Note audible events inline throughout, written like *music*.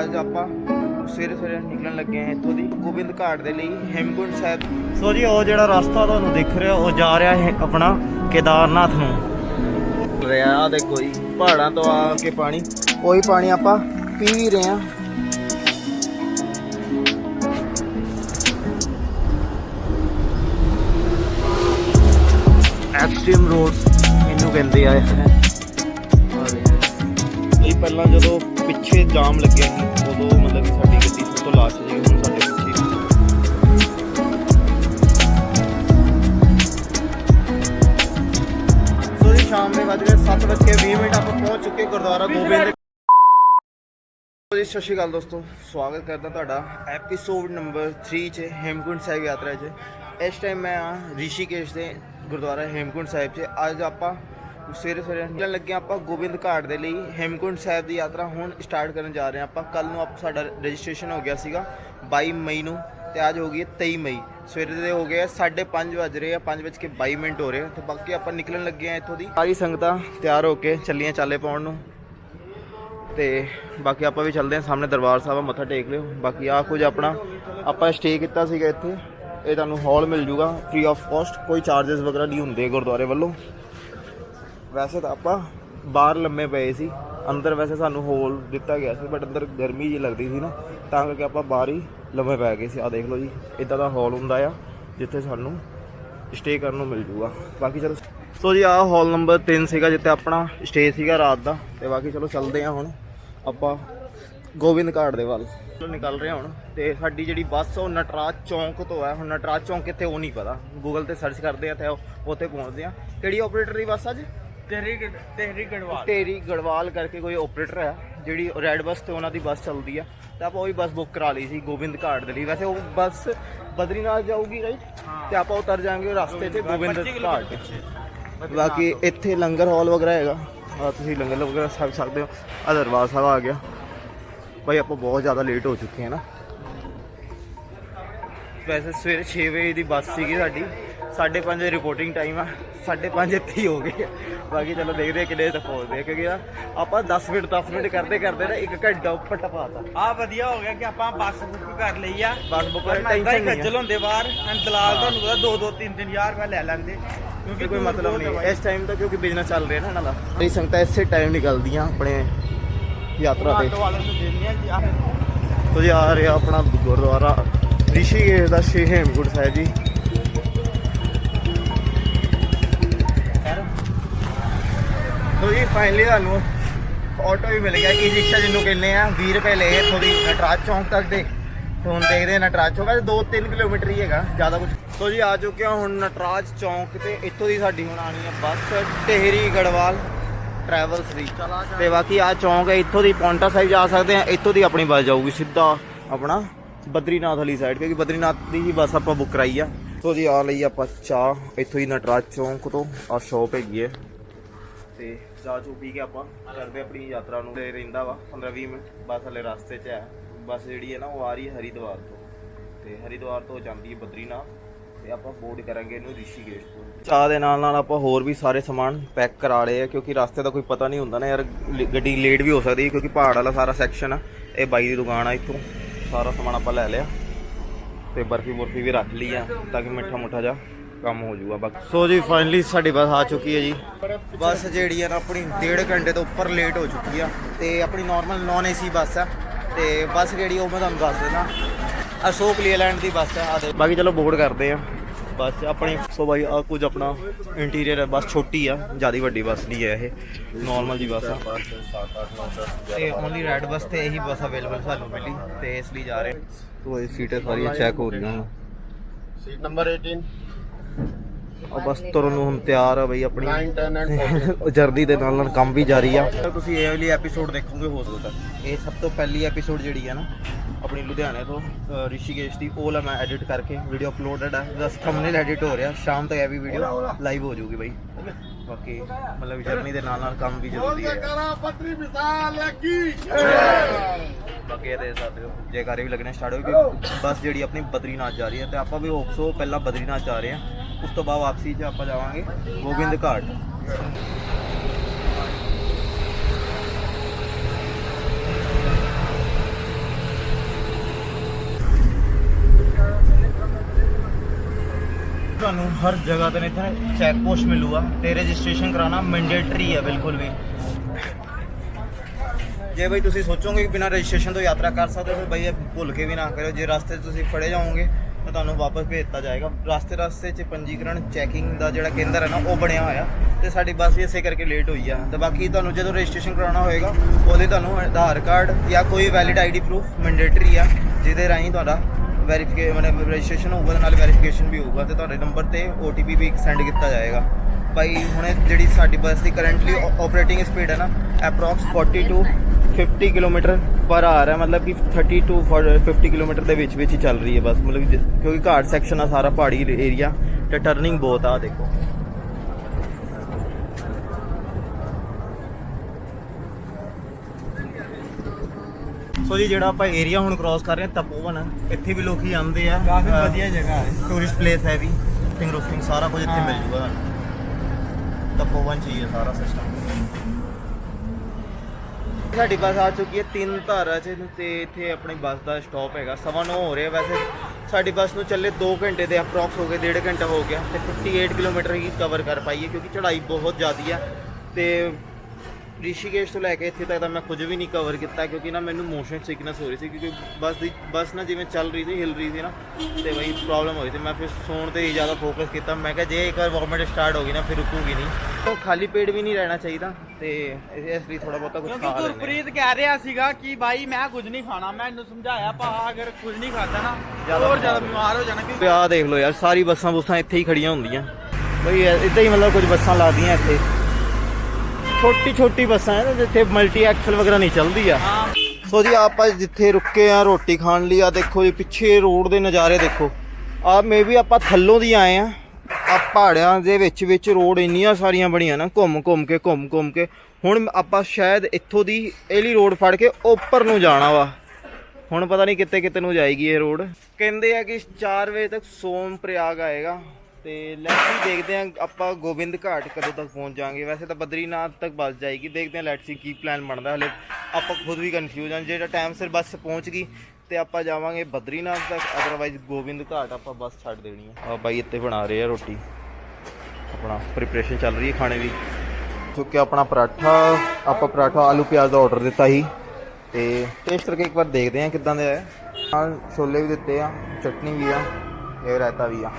ਅੱਜ ਆਪਾਂ ਸਵੇਰੇ ਸਵੇਰੇ ਨਿਕਲਣ ਲੱਗੇ ਹਾਂ ਇੱਥੋਂ ਦੀ ਗੋਬਿੰਦ ਘਾਟ ਦੇ ਲਈ, ਹੇਮਕੁੰਟ ਸਾਹਿਬ। ਸੋ ਜੀ, ਉਹ ਜਿਹੜਾ ਰਸਤਾ ਤੁਹਾਨੂੰ ਦਿਖ ਰਿਹਾ, ਉਹ ਜਾ ਰਿਹਾ ਹੈ ਆਪਣਾ ਕੇਦਾਰਨਾਥ ਨੂੰ। ਰਿਹਾ ਆ ਦੇਖੋ ਜੀ, ਪਹਾੜਾਂ ਤੋਂ ਆ ਕੇ ਪਾਣੀ, ਉਹੀ ਪਾਣੀ ਆਪਾਂ ਪੀ ਵੀ ਰਹੇ ਹਾਂ। ਐਕਸਟ੍ਰੀਮ ਰੋਡ ਇਹਨੂੰ ਕਹਿੰਦੇ ਆ ਇਹ ਪਹਿਲਾਂ ਜਦੋਂ ਪਿੱਛੇ ਜਾਮ ਲੱਗਿਆ ਸੀ, ਉਦੋਂ ਮਤਲਬ ਕਿ ਸਾਡੀ ਗੱਡੀ ਸਭ ਤੋਂ ਲਾਸਟ ਸੀ ਹੁਣ ਸਾਡੇ ਪਿੱਛੇ ਸੋ। ਸ਼ਾਮ ਦੇ ਵੱਜ ਗਏ 7:20 ਮਿੰਟ, ਆਪਾਂ ਪਹੁੰਚ ਚੁੱਕੇ ਗੁਰਦੁਆਰਾ ਗੋਬਿੰਦ ਜੀ। ਸਤਿ ਸ਼੍ਰੀ ਅਕਾਲ ਦੋਸਤੋ, ਸਵਾਗਤ ਕਰਦਾ ਤੁਹਾਡਾ ਐਪੀਸੋਡ ਨੰਬਰ 3 ਚ, ਹੇਮਕੁੰਟ ਸਾਹਿਬ ਯਾਤਰਾ 'ਚ। ਇਸ ਟਾਈਮ ਮੈਂ ਆ ਰਿਸ਼ੀਕੇਸ਼ ਦੇ ਗੁਰਦੁਆਰਾ ਹੇਮਕੁੰਟ ਸਾਹਿਬ 'ਚ। ਅੱਜ ਆਪਾਂ ਸਵੇਰੇ ਸਵੇਰੇ ਨਿਕਲਣ ਲੱਗੇ ਹਾਂ ਆਪਾਂ ਗੋਬਿੰਦ ਘਾਟ ਦੇ ਲਈ, ਹੇਮਕੁੰਟ ਸਾਹਿਬ ਦੀ ਯਾਤਰਾ ਹੁਣ ਸਟਾਰਟ ਕਰਨ ਜਾ ਰਹੇ ਹਾਂ ਆਪਾਂ। ਕੱਲ ਨੂੰ ਆਪ ਸਾਡਾ ਰਜਿਸਟ੍ਰੇਸ਼ਨ ਹੋ ਗਿਆ ਸੀਗਾ 22 ਮਈ ਨੂੰ ਤੇ ਅੱਜ ਹੋ ਗਈ ਹੈ 23 ਮਈ। ਸਵੇਰੇ ਦੇ ਹੋ ਗਏ 5:30 ਵੱਜ ਰਹੇ ਆ 5:22 ਮਿੰਟ ਹੋ ਰਹੇ ਆ। ਤੇ ਬਾਕੀ ਆਪਾਂ ਨਿਕਲਣ ਲੱਗੇ ਆ ਇੱਥੋਂ ਦੀ। ਸਾਰੀ ਸੰਗਤਾਂ ਤਿਆਰ ਹੋ ਕੇ ਚੱਲੀਆਂ ਚਾਲੇ ਪਾਉਣ ਨੂੰ। ਤੇ ਬਾਕੀ ਆਪਾਂ ਵੀ ਚੱਲਦੇ ਹਾਂ, ਸਾਹਮਣੇ ਦਰਬਾਰ ਸਾਹਿਬ ਮੱਥਾ ਟੇਕ ਲਿਓ। ਬਾਕੀ ਆ ਕੁਝ ਆਪਣਾ ਆਪਾਂ ਸਟੇ ਕੀਤਾ ਸੀਗਾ ਇੱਥੇ। ਇਹ ਤੁਹਾਨੂੰ ਹਾਲ ਮਿਲ ਜੂਗਾ ਫ੍ਰੀ ਆਫ ਕਾਸਟ ਕੋਈ ਚਾਰजेस ਵਗੈਰਾ ਨਹੀਂ ਹੁੰਦੇ ਗੁਰਦੁਆਰੇ ਵੱਲੋਂ। ਵੈਸੇ ਤਾਂ ਆਪਾਂ ਬਾਹਰ ਲੰਮੇ ਪਏ ਸੀ। ਅੰਦਰ ਵੈਸੇ ਸਾਨੂੰ ਹੋਲ ਦਿੱਤਾ ਗਿਆ ਸੀ ਬਟ ਅੰਦਰ ਗਰਮੀ ਜੀ ਲੱਗਦੀ ਸੀ ਨਾ, ਤਾਂ ਕਰਕੇ ਆਪਾਂ ਬਾਹਰ ਹੀ ਲੰਮੇ ਪੈ ਗਏ ਸੀ। ਆ ਦੇਖ ਲਓ ਜੀ ਇਦਾਂ ਦਾ ਹਾਲ ਹੁੰਦਾ ਆ, ਜਿੱਥੇ ਸਾਨੂੰ ਸਟੇ ਕਰਨ ਨੂੰ ਮਿਲ ਜੂਗਾ। ਬਾਕੀ ਚਲੋ, ਸੋ ਜੀ, ਆਹ ਹਾਲ ਨੰਬਰ 3 ਸੀਗਾ, ਜਿੱਥੇ ਆਪਣਾ ਸਟੇ ਸੀਗਾ ਰਾਤ ਦਾ। ਤੇ ਬਾਕੀ ਚਲੋ, ਚੱਲਦੇ ਆ ਹੁਣ ਆਪਾਂ ਗੋਬਿੰਦ ਘਾਟ ਦੇ ਵੱਲ। ਚਲੋ, ਨਿਕਲ ਰਹੇ ਹਾਂ ਹੁਣ। ਤੇ ਸਾਡੀ ਜਿਹੜੀ ਬੱਸ ਉਹ ਨਟਰਾਜ ਚੌਂਕ ਤੋਂ ਹੈ ਹੁਣ ਨਟਰਾਜ ਚੌਂਕ ਕਿੱਥੇ ਉਹ ਨਹੀਂ ਪਤਾ। ਗੂਗਲ ਤੇ ਸਰਚ ਕਰਦੇ ਆ ਤੇ ਉੱਥੇ ਪਹੁੰਚਦੇ ਆ। ਕਿਹੜੀ ਆਪਰੇਟਰ ਦੀ ਬੱਸ ਅੱਜ? ਤੇਰੀ ਤੇਰੀ ਗੜਵਾਲ। ਢੇਰੀ ਗੜਵਾਲ ਕਰਕੇ ਕੋਈ ਆਪਰੇਟਰ ਹੈ ਜਿਹੜੀ ਰੈਡ ਬੱਸ ਤੇ ਉਹਨਾਂ ਦੀ ਬੱਸ ਚੱਲਦੀ ਆ ਤੇ ਆਪਾਂ ਉਹੀ ਬੱਸ ਬੁੱਕ ਕਰਾ ਲਈ ਸੀ ਗੋਬਿੰਦ ਘਾਟ ਦੇ ਲਈ। ਵੈਸੇ ਉਹ ਬੱਸ ਬਦਰੀਨਾਥ ਜਾਊਗੀ ਰਾਈਟ ਹਾਂ। ਤੇ ਆਪਾਂ ਉਤਰ ਜਾਾਂਗੇ ਰਸਤੇ 'ਚ ਗੋਬਿੰਦ 25 ਘਾਟ। ਬਾਕੀ ਇੱਥੇ ਲੰਗਰ ਹਾਲ ਵਗੈਰਾ ਹੈਗਾ। ਆ ਤੁਸੀਂ ਲੰਗਰ ਵਗੈਰਾ ਛਕ ਸਕਦੇ ਹੋ। ਆ ਦਰਬਾਰ ਸਾਹਿਬ ਆ ਗਿਆ। ਭਾਈ ਆਪਾਂ ਬਹੁਤ ਜ਼ਿਆਦਾ ਲੇਟ ਹੋ ਚੁੱਕੇ ਹਾਂ ਨਾ। ਵੈਸੇ ਸਵੇਰੇ 6 ਵਜੇ ਦੀ ਬੱਸ ਸੀਗੀ ਸਾਡੀ। 5:30 ਰਿਪੋਰਟਿੰਗ ਟਾਈਮ ਆ। 5:30 ਇੱਥੇ ਹੀ ਹੋ ਗਏ। ਬਾਕੀ ਚਲੋ ਦੇਖਦੇ ਆ ਕਿੰਨੇ ਤੱਕ ਪਹੁੰਚਦੇ ਆ ਕਿਉਂਕਿ ਆ ਆਪਾਂ 10 ਮਿੰਟ 10 ਮਿੰਟ ਕਰਦੇ ਕਰਦੇ ਨਾ ਇੱਕ ਘੰਟਾ ਉੱਪਰ ਟਪਾਤਾ ਆ ਵਧੀਆ ਹੋ ਗਿਆ ਕਿ ਆਪਾਂ ਬੱਸ ਬੁੱਕ ਕਰ ਲਈ ਆ। ਬੱਸ book ਕਰ- tension ਨਹੀਂ ਆ। ਖੱਜਲ ਹੁੰਦੇ ਬਾਹਰ। ਐਂ ਦਲਾਲ ਤੁਹਾਨੂੰ ਪਤਾ 2 2 3 3 ਹਜ਼ਾਰ ਰੁਪਏ ਲੈ ਲੈਂਦੇ। ਕਿਉਂਕਿ ਕੋਈ ਮਤਲਬ ਨਹੀਂ। ਇਸ ਟਾਈਮ ਤਾਂ ਕਿਉਂਕਿ ਬਿਜ਼ਨਸ ਚੱਲ ਰਿਹਾ ਨਾ ਦਾ ਇਹ ਸੰਗਤਾਂ ਇਸੇ ਟਾਈਮ ਨਿਕਲਦੀਆਂ ਆਪਣੇ ਯਾਤਰਾ ਤੇ। ਨੂੰ ਜੀ ਆ। ਰਿਹਾ ਆਪਣਾ ਗੁਰਦੁਆਰਾ ਰਿਸ਼ੀਕੇਸ਼ ਦਾ ਸ਼੍ਰੀ ਹੇਮਕੁੰਟ ਸਾਹਿਬ ਜੀ। ਤੋ ਜੀ ਫਾਈਨਲੀ ਤੁਹਾਨੂੰ ਆਟੋ ਵੀ ਮਿਲ ਗਿਆ। ਈ ਰਿਕਸ਼ਾ ਜਿਹਨੂੰ ਕਹਿੰਦੇ ਆ 20 ਰੁਪਏ ਲਏ ਥੋੜੀ ਨਟਰਾਜ ਚੌਂਕ ਤੱਕ ਦੇ। ਤੇ ਹੁਣ ਦੇਖਦੇ ਆ ਨਟਰਾਜ ਚੌਂਕ ਵੈਸੇ 2-3 ਕਿਲੋਮੀਟਰ ਹੀ ਹੈਗਾ ਜ਼ਿਆਦਾ ਕੁਝ ਤੋ ਜੀ ਆ ਚੁੱਕੇ ਹਾਂ ਹੁਣ ਨਟਰਾਜ ਚੌਂਕ ਤੇ ਇੱਥੋਂ ਦੀ ਸਾਡੀ ਹੁਣ ਆਣੀ ਹੈ ਬੱਸ ਟਹਿਰੀ ਗੜਵਾਲ ਟਰੈਵਲਸ ਦੀ। ਤੇ ਬਾਕੀ ਆ ਚੌਂਕ ਹੈ ਇੱਥੋਂ ਦੀ ਪੌਂਟਾ ਸਾਹਿਬ ਜਾ ਸਕਦੇ ਆ ਇੱਥੋਂ ਦੀ ਆਪਣੀ ਬੱਸ ਜਾਊਗੀ ਸਿੱਧਾ ਆਪਣਾ ਬਦਰੀਨਾਥ ਵਾਲੀ ਸਾਈਡ ਕਿਉਂਕਿ ਬਦਰੀਨਾਥ ਦੀ ਹੀ ਬੱਸ ਆਪਾਂ ਬੁੱਕ ਕਰਾਈ ਆ। ਸੋ ਜੀ ਆ ਲਈ ਆਪਾਂ ਚਾਹ ਇੱਥੋਂ ਹੀ ਨਟਰਾਜ ਚੌਂਕ ਤੋਂ ਆ ਸ਼ਾਪ ਹੈਗੀ ਹੈ। ਤੇ ਚਾਹ ਚੂ ਪੀ ਕੇ ਆਪਾਂ ਕਰਦੇ ਆਪਣੀ ਯਾਤਰਾ ਨੂੰ। ਤੇ ਰਹਿੰਦਾ ਵਾ 15-20 ਮਿੰਟ, ਬੱਸ ਹਲੇ ਰਸਤੇ 'ਚ ਹੈ। ਬੱਸ ਜਿਹੜੀ ਹੈ ਨਾ ਉਹ ਆ ਰਹੀ ਹੈ ਹਰੀਦਵਾਰ ਤੋਂ। ਤੇ ਹਰੀਦਵਾਰ ਤੋਂ ਜਾਂਦੀ ਹੈ ਬਦਰੀਨਾਥ ਤੇ ਆਪਾਂ ਬੋਰਡ ਕਰਾਂਗੇ ਇਹਨੂੰ ਰਿਸ਼ੀਕੇਸ਼ ਤੋਂ। ਚਾਹ ਦੇ ਨਾਲ ਨਾਲ ਆਪਾਂ ਹੋਰ ਵੀ ਸਾਰੇ ਸਮਾਨ ਪੈਕ ਕਰਾ ਲਏ ਆ, ਕਿਉਂਕਿ ਰਸਤੇ ਦਾ ਕੋਈ ਪਤਾ ਨਹੀਂ ਹੁੰਦਾ ਨਾ ਯਾਰ ਗੱਡੀ ਲੇਟ ਵੀ ਹੋ ਸਕਦੀ ਹੈ ਕਿਉਂਕਿ ਪਹਾੜ ਵਾਲਾ ਸਾਰਾ ਸੈਕਸ਼ਨ ਆ। ਇਹ ਬਾਈ ਦੀ ਦੁਕਾਨ ਆ ਇੱਥੋਂ। ਸਾਰਾ ਸਮਾਨ ਆਪਾਂ ਲੈ ਲਿਆ ਤੇ ਬਰਫੀ ਬੁਰਫੀ ਵੀ ਰੱਖ ਲਈ ਆ, ਤਾਂ ਕਿ ਮਿੱਠਾ ਮੁੱਠਾ ਜਾ ਕੰਮ ਹੋ ਜਾਊਗਾ ਬਾਕੀ। ਸੋ ਜੀ ਫਾਈਨਲੀ ਸਾਡੀ ਬੱਸ ਆ ਚੁੱਕੀ ਹੈ ਜੀ। ਬੱਸ ਜਿਹੜੀ ਹੈ ਆਪਣੀ 1.5 ਘੰਟੇ ਤੋਂ ਉੱਪਰ ਲੇਟ ਹੋ ਚੁੱਕੀ ਆ ਤੇ ਆਪਣੀ ਨਾਰਮਲ ਨਾਨ ਏਸੀ ਬੱਸ ਆ ਤੇ ਬੱਸ ਕਿਹੜੀ ਉਹ ਮੈਂ ਤੁਹਾਨੂੰ ਦੱਸ ਦੇਣਾ ਅਸ਼ੋਕ ਲੀਲੈਂਡ ਦੀ ਬੱਸ ਆ ਆ ਦੇ ਬਾਕੀ ਚਲੋ ਬੋਰਡ ਕਰਦੇ ਆ। ਬੱਸ ਆਪਣੀ ਸੋ ਬਾਈ ਆ ਕੁਝ ਆਪਣਾ ਇੰਟੀਰੀਅਰ ਹੈ ਛੋਟੀ ਆ ਜ਼ਿਆਦਾ ਵੱਡੀ ਬੱਸ ਨਹੀਂ ਹੈ ਇਹ। ਨਾਰਮਲ ਜੀ ਬੱਸ ਆ। ਤੇ ਓਨਲੀ ਰੈਡ ਬੱਸ ਤੇ ਇਹੀ ਬੱਸ ਅਵੇਲੇਬਲ ਸਾਨੂੰ ਮਿਲੀ ਤੇ ਇਸ ਲਈ ਜਾ ਰਹੇ। ਸੋ ਇਹ ਸੀਟਾਂ ਸਾਰੀਆਂ ਚੈੱਕ ਹੋ ਰਹੀਆਂ। ਸੀਟ ਨੰਬਰ 18 ਆ ਬਸ ਤੁਰਨ ਨੂੰ ਹੁਣ ਤਿਆਰ ਆ ਬਈ ਆਪਣੀ। *laughs* ਜਰਦੀ ਦੇ ਨਾਲ ਨਾਲ ਕੰਮ ਵੀ ਜਾਰੀ ਆ। ਤੁਸੀਂ ਇਹ ਵਾਲੀ ਐਪੀਸੋਡ ਦੇਖੋਗੇ ਹੋ ਸਕਦਾ। ਇਹ ਸਭ ਤੋਂ ਪਹਿਲੀ ਐਪੀਸੋਡ ਜਿਹੜੀ ਆ ਨਾ ਆਪਣੀ ਲੁਧਿਆਣੇ ਤੋਂ ਰਿਸ਼ੀਕੇਸ਼ ਦੀ। ਉਹ ਲਾ ਮੈਂ ਐਡਿਟ ਕਰਕੇ ਵੀਡੀਓ ਅਪਲੋਡਡ ਆ। ਜਸ ਥੰਬਨੇਲ ਐਡਿਟ ਹੋ ਰਿਹਾ। ਸ਼ਾਮ ਤੱਕ ਇਹ ਵੀ ਵੀਡੀਓ ਲਾਈਵ ਹੋ ਜਾਊਗੀ ਬਈ। ਬਾਕੀ ਮਤਲਬ ਜਰਨੀ ਦੇ ਨਾਲ ਨਾਲ ਕੰਮ ਵੀ ਜ਼ਰੂਰੀ ਹੈ ਪਤਰੀ ਮਿਸਾਲ ਲੱਗੀ ਬਾਕੀ ਇਹਦੇ ਸਾਥੀਓ ਜੇਕਾਰੇ ਵੀ ਲੱਗਣੇ ਸਟਾਰਟ ਹੋ ਗਏ ਬਸ ਜਿਹੜੀ ਆਪਣੀ ਬਦਰੀਨਾਥ ਜਾ ਰਹੀ ਹੈ ਤੇ ਆਪਾਂ ਵੀ ਹੋਪ ਪਹਿਲਾਂ ਬਦਰੀਨਾਥ ਜਾ ਰਹੇ ਆ। ਉਸ ਤੋਂ ਬਾਅਦ ਵਾਪਸੀ 'ਚ ਆਪਾਂ ਜਾਵਾਂਗੇ ਗੋਬਿੰਦ ਘਾਟ। ਤੁਹਾਨੂੰ ਹਰ ਜਗ੍ਹਾ ਤੇ ਇੱਥੇ ਚੈੱਕ ਪੋਸਟ ਮਿਲੂਗਾ। ਤੇ ਰਜਿਸਟ੍ਰੇਸ਼ਨ ਕਰਾਣਾ ਮੈਂਡੇਟਰੀ ਹੈ, ਬਿਲਕੁਲ ਵੀ। ਜੇ ਬਈ ਤੁਸੀਂ ਸੋਚੋਗੇ ਕਿ ਬਿਨਾਂ ਰਜਿਸਟ੍ਰੇਸ਼ਨ ਤੋਂ ਯਾਤਰਾ ਕਰ ਸਕਦੇ ਹੋ, ਫਿਰ ਬਈ ਇਹ ਭੁੱਲ ਕੇ ਵੀ ਨਾ ਕਰਿਓ। ਜੇ ਰਸਤੇ 'ਚ ਤੁਸੀਂ ਫੜੇ ਜਾਓਗੇ ਤਾਂ ਤੁਹਾਨੂੰ ਵਾਪਸ ਭੇਜ ਦਿੱਤਾ ਜਾਏਗਾ। ਰਸਤੇ ਰਸਤੇ 'ਚ ਪੰਜੀਕਰਨ ਚੈਕਿੰਗ ਦਾ ਜਿਹੜਾ ਕੇਂਦਰ ਹੈ ਨਾ, ਉਹ ਬਣਿਆ ਹੋਇਆ। ਤੇ ਸਾਡੀ ਬੱਸ ਵੀ ਇਸੇ ਕਰਕੇ ਲੇਟ ਹੋਈ ਆ। ਤੇ ਬਾਕੀ ਤੁਹਾਨੂੰ ਜਦੋਂ ਰਜਿਸਟ੍ਰੇਸ਼ਨ ਕਰਾਉਣਾ ਹੋਏਗਾ, ਉਹਦੇ ਤੁਹਾਨੂੰ ਆਧਾਰ ਕਾਰਡ ਜਾਂ ਕੋਈ ਵੈਲਿਡ ਆਈਡੀ ਪ੍ਰੂਫ ਮੈਂਡੇਟਰੀ ਆ, ਜਿਹਦੇ ਰਾਹੀਂ ਤੁਹਾਡਾ ਵੈਰੀਫਿਕੇ ਮਤਲਬ ਰਜਿਸਟ੍ਰੇਸ਼ਨ ਹੋਊਗਾ ਤੇ ਨਾਲ ਵੈਰੀਫਿਕੇਸ਼ਨ ਵੀ ਹੋਊਗਾ। ਤੇ ਤੁਹਾਡੇ ਨੰਬਰ ਤੇ OTP ਵੀ ਸੈਂਡ ਕੀਤਾ ਜਾਏਗਾ। ਬਾਈ ਹੁਣੇ ਜਿਹੜੀ ਸਾਡੀ ਬੱਸ ਦੀ ਕਰੰਟਲੀ ਆਪਰੇਟਿੰਗ ਸਪੀਡ ਹੈ ਨਾ approx 40 to 50 kilometre per hour ਹੈ ਮਤਲਬ ਕਿ 30 ਟੂ 50 ਕਿਲੋਮੀਟਰ ਦੇ ਵਿੱਚ ਵਿੱਚ ਹੀ ਚੱਲ ਰਹੀ ਹੈ ਬੱਸ ਮਤਲਬ ਕਿਉਂਕਿ ਘਾਟ ਸੈਕਸ਼ਨ ਆ ਸਾਰਾ ਪਹਾੜੀ ਏਰੀਆ ਤੇ ਟਰਨਿੰਗ ਬਹੁਤ ਆ ਦੇਖੋ। ਸੋ ਜੀ ਜਿਹੜਾ ਆਪਾਂ ਏਰੀਆ ਹੁਣ ਕ੍ਰਾਸ ਕਰ ਰਹੇ ਹਾਂ ਤਪੋਵਨ ਇੱਥੇ ਵੀ ਲੋਕੀ ਆਉਂਦੇ ਆ। ਕਾਫੀ ਵਧੀਆ ਜਗ੍ਹਾ ਹੈ। ਟੂਰਿਸਟ ਪਲੇਸ ਹੈ ਵੀ। ਰੋਸਟਿੰਗ ਸਾਰਾ ਕੁਝ ਇੱਥੇ ਮਿਲ ਜੂਗਾ ਤੁਹਾਨੂੰ। ਤਪੋਵਨ ਚ ਹੀ ਹੈ ਸਾਰਾ ਸਿਸਟਮ ਸਾਡੀ ਬੱਸ ਆ ਚੁੱਕੀ ਹੈ, ਤਿੰਨ ਧਾਰਾ ਚ ਤੇ ਇੱਥੇ ਆਪਣੀ ਬੱਸ ਦਾ ਸਟਾਪ ਹੈਗਾ। ਸਵਾ ਨੌ ਹੋ ਰਿਹਾ ਵੈਸੇ। ਸਾਡੀ ਬੱਸ ਨੂੰ ਚੱਲੇ 2 ਘੰਟੇ ਦੇ ਅਪਰੋਕਸ ਹੋ ਗਏ, ਡੇਢ ਘੰਟਾ ਹੋ ਗਿਆ। ਤੇ 58 ਕਿਲੋਮੀਟਰ ਹੀ ਕਵਰ ਕਰ ਪਾਈ ਹੈ, ਕਿਉਂਕਿ ਚੜ੍ਹਾਈ ਬਹੁਤ ਜ਼ਿਆਦੀ ਹੈ ਤੇ ਰਿਸ਼ੀਕੇਸ਼ ਤੋਂ ਲੈ ਕੇ ਇੱਥੇ ਤੱਕ ਤਾਂ ਮੈਂ ਕੁਝ ਵੀ ਨਹੀਂ ਕਵਰ ਕੀਤਾ ਕਿਉਂਕਿ ਨਾ ਮੈਨੂੰ ਮੋਸ਼ਨ ਸਿਕਨੈਸ ਹੋ ਰਹੀ ਸੀ ਕਿਉਂਕਿ ਬੱਸ ਦੀ ਬੱਸ ਨਾ ਜਿਵੇਂ ਚੱਲ ਰਹੀ ਸੀ ਹਿਲ ਰਹੀ ਸੀ ਨਾ ਤੇ ਬਈ ਪ੍ਰੋਬਲਮ ਹੋਈ ਤੇ ਮੈਂ ਫਿਰ ਸੌਣ ਤੇ ਹੀ ਜ਼ਿਆਦਾ ਫੋਕਸ ਕੀਤਾ। ਮੈਂ ਕਿਹਾ ਜੇ ਇੱਕ ਵਾਰ ਵੋਮਿਟ ਸਟਾਰਟ ਹੋ ਗਈ ਨਾ ਫਿਰ ਰੁਕੂਗੀ ਨਹੀਂ। ਤਾਂ ਖਾਲੀ ਪੇਟ ਵੀ ਨਹੀਂ ਰਹਿਣਾ ਚਾਹੀਦਾ ਤੇ ਇਸ ਲਈ ਥੋੜਾ ਬਹੁਤਾ ਕੁਝ ਖਾ ਲੈਂਦੇ ਗੁਰਪ੍ਰੀਤ ਕਹਿ ਰਿਹਾ ਸੀਗਾ ਕਿ ਬਾਈ ਮੈਂ ਕੁਝ ਨਹੀਂ ਖਾਣਾ ਮੈਂ ਇਹਨੂੰ ਸਮਝਾਇਆ ਭਾ ਅਗਰ ਕੁਝ ਨਹੀਂ ਖਾਦਾ ਨਾ ਹੋਰ ਜ਼ਿਆਦਾ ਬਿਮਾਰ ਹੋ ਜਾਣਾ ਕਿਉਂਕਿ ਆਹ ਦੇਖ ਲਓ ਯਾਰ ਸਾਰੀ ਬੱਸਾਂ ਬੁੱਸਾਂ ਇੱਥੇ ਹੀ ਖੜੀਆਂ ਹੁੰਦੀਆਂ। ਬਈ ਇਦਾਂ ਹੀ ਮਤਲਬ ਕੁਝ ਬੱਸਾਂ ਲਾਦੀਆਂ ਇੱਥੇ। ਛੋਟੀ ਛੋਟੀ ਬੱਸਾਂ ਹੈ ਜਿੱਥੇ ਮਲਟੀ ਐਕਸਲ ਵਗੈਰਾ ਨਹੀਂ ਚੱਲਦੀ ਆ। ਸੋ ਜੀ, ਆਪਾਂ ਜਿੱਥੇ ਰੁਕੇ ਆ ਰੋਟੀ ਖਾਣ ਲਈ ਆ ਦੇਖੋ ਜੀ, ਪਿੱਛੇ ਰੋਡ ਦੇ ਨਜ਼ਾਰੇ ਦੇਖੋ। ਆ ਮੇ ਵੀ ਆਪਾਂ ਥੱਲੋਂ ਦੀ ਆਏ ਆ। ਆ ਪਹਾੜਿਆਂ ਦੇ ਵਿੱਚ ਵਿੱਚ ਰੋਡ ਇੰਨੀਆਂ ਸਾਰੀਆਂ ਬਣੀਆਂ ਨਾ, ਘੁੰਮ ਘੁੰਮ ਕੇ, ਘੁੰਮ ਘੁੰਮ ਕੇ। ਹੁਣ ਆਪਾਂ ਸ਼ਾਇਦ ਇੱਥੋਂ ਦੀ ਇਹਲੀ ਰੋਡ ਫੜ ਕੇ ਉੱਪਰ ਨੂੰ ਜਾਣਾ ਵਾ। ਹੁਣ ਪਤਾ ਨਹੀਂ ਕਿੱਥੇ ਕਿੱਥੇ ਨੂੰ ਜਾਏਗੀ ਇਹ ਰੋਡ। ਕਹਿੰਦੇ ਆ ਕਿ 4 ਵਜੇ ਤੱਕ ਸੋਮ ਪ੍ਰਯਾਗ ਆਏਗਾ। ਤੇ ਲੈਟਸ ਸੀ ਦੇਖਦੇ ਆ ਆਪਾਂ ਗੋਬਿੰਦ ਘਾਟ ਕਦੋਂ ਤੱਕ ਪਹੁੰਚ ਜਾਾਂਗੇ ਵੈਸੇ ਤਾਂ ਬਦਰੀਨਾਥ ਤੱਕ ਬੱਸ ਜਾਏਗੀ। ਦੇਖਦੇ ਆ ਲੈਟਸ ਸੀ ਕੀ ਪਲਾਨ ਬਣਦਾ। ਹਲੇ ਆਪਾਂ ਖੁਦ ਵੀ ਕਨਫਿਊਜ਼ ਹਾਂ। ਜਿਹੜਾ ਟਾਈਮ ਸਿਰ ਬੱਸ ਪਹੁੰਚ ਗਈ ਤੇ ਆਪਾਂ ਜਾਵਾਂਗੇ ਬਦਰੀਨਾਥ ਤੱਕ। ਅਦਰਵਾਈਜ਼ ਗੋਬਿੰਦ ਘਾਟ ਆਪਾਂ ਬੱਸ ਛੱਡ ਦੇਣੀ ਆ ਆ ਬਾਈ ਇੱਥੇ ਬਣਾ ਰਹੇ ਆ ਰੋਟੀ। ਆਪਣਾ ਪ੍ਰੀਪਰੇਸ਼ਨ ਚੱਲ ਰਹੀ ਹੈ ਖਾਣੇ ਦੀ। ਕਿਉਂਕਿ ਆਪਣਾ ਪਰਾਠਾ ਆਪਾਂ ਪਰਾਠਾ ਆਲੂ ਪਿਆਜ਼ ਦਾ ਆਰਡਰ ਦਿੱਤਾ ਸੀ। ਤੇ ਟੇਸਟ ਕਰਕੇ ਇੱਕ ਵਾਰ ਦੇਖਦੇ ਆ ਕਿਦਾਂ ਦਾ ਹੈ ਨਾਲ ਛੋਲੇ ਵੀ ਦਿੱਤੇ ਆ ਚਟਨੀ ਵੀ ਆ ਇਹ ਰਾਇਤਾ ਵੀ ਆ।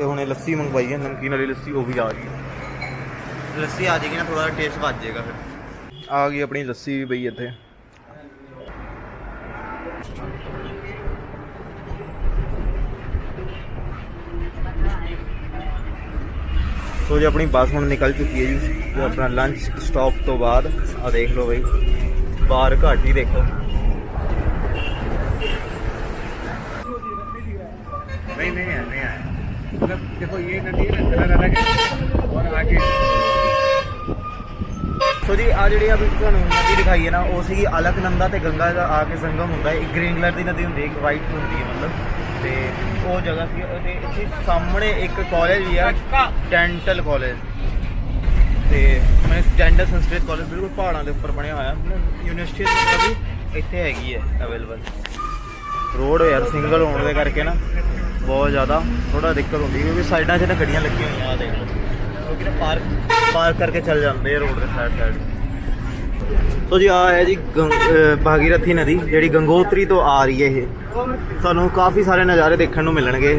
ਤੇ ਹੁਣ ਇਹ ਲੱਸੀ ਮੰਗਵਾਈ ਹੈ ਨਮਕੀਨ ਵਾਲੀ ਲੱਸੀ ਉਹ ਵੀ ਆ ਗਈ। ਲੱਸੀ ਆ ਜਾਏਗੀ ਨਾ ਥੋੜਾ ਜਿਹਾ ਟੇਸਟ ਵੱਜ ਜਾਏਗਾ ਫਿਰ। ਆ ਗਈ ਆਪਣੀ ਲੱਸੀ ਵੀ ਬਈ ਇੱਥੇ। ਸੋ ਜੀ ਆਪਣੀ ਬੱਸ ਹੁਣ ਨਿਕਲ ਚੁੱਕੀ ਹੈ ਜੀ। ਤੇ ਆਪਣਾ ਲੰਚ ਸਟਾਪ ਤੋਂ ਬਾਅਦ ਆ ਦੇਖ ਲਓ ਬਈ ਬਾਹਰ ਘਾਟ ਹੀ ਦੇਖੋ। देखो ये नदी है ना कलर अलग है और आगे ਸੋ ਜੀ ਆ ਜਿਹੜੀ ਆ ਵੀ ਤੁਹਾਨੂੰ ਨਦੀ ਦਿਖਾਈ ਹੈ ਨਾ ਉਹ ਸੀਗੀ ਅਲਕਨੰਦਾ ਤੇ ਗੰਗਾ ਦਾ ਆ ਕੇ ਸੰਗਮ ਹੁੰਦਾ ਹੈ ਇੱਕ ਗ੍ਰੀਨ ਕਲਰ ਦੀ ਨਦੀ ਹੁੰਦੀ ਹੈ ਇੱਕ ਵਾਈਟ ਹੁੰਦੀ ਹੈ ਮਤਲਬ ਤੇ ਉਹ ਜਗ੍ਹਾ ਸੀ ਤੇ ਇੱਥੇ ਸਾਹਮਣੇ ਇੱਕ ਕਾਲਜ ਵੀ ਆ ਡੈਂਟਲ ਕਾਲਜ ਤੇ ਮੈਂ ਡੈਂਟਲ ਸੰਸਕ੍ਰਿਤ ਕਾਲਜ ਬਿਲਕੁਲ ਪਹਾੜਾਂ ਦੇ ਉੱਪਰ ਬਣਿਆ ਹੋਇਆ ਯੂਨੀਵਰਸਿਟੀ ਵੀ ਇੱਥੇ ਹੈਗੀ ਹੈ ਅਵੇਲੇਬਲ ਰੋਡ ਯਾਰ ਸਿੰਗਲ ਹੋਣ ਦੇ ਕਰਕੇ ਨਾ ਬਹੁਤ ਜ਼ਿਆਦਾ ਥੋੜਾ ਦਿੱਕਤ ਹੁੰਦੀ, ਕਿਉਂਕਿ ਸਾਈਡਾਂ 'ਚ ਨਾ ਗੱਡੀਆਂ ਲੱਗੀਆਂ ਹੋਈਆਂ ਆ ਦੇਖ ਲਓ। ਕਿਉਂਕਿ ਨਾ ਪਾਰਕ ਪਾਰਕ ਕਰਕੇ ਚੱਲ ਜਾਂਦੇ ਰੋਡ ਦੇ ਸਾਈਡ ਸਾਈਡ ਸੋ ਜੀ ਆ ਹੈ ਜੀ ਗੰ- ਭਾਗੀਰਥੀ ਨਦੀ, ਜਿਹੜੀ ਗੰਗੋਤਰੀ ਤੋਂ ਆ ਰਹੀ ਹੈ ਇਹ। ਸਾਨੂੰ ਕਾਫੀ ਸਾਰੇ ਨਜ਼ਾਰੇ ਦੇਖਣ ਨੂੰ ਮਿਲਣਗੇ।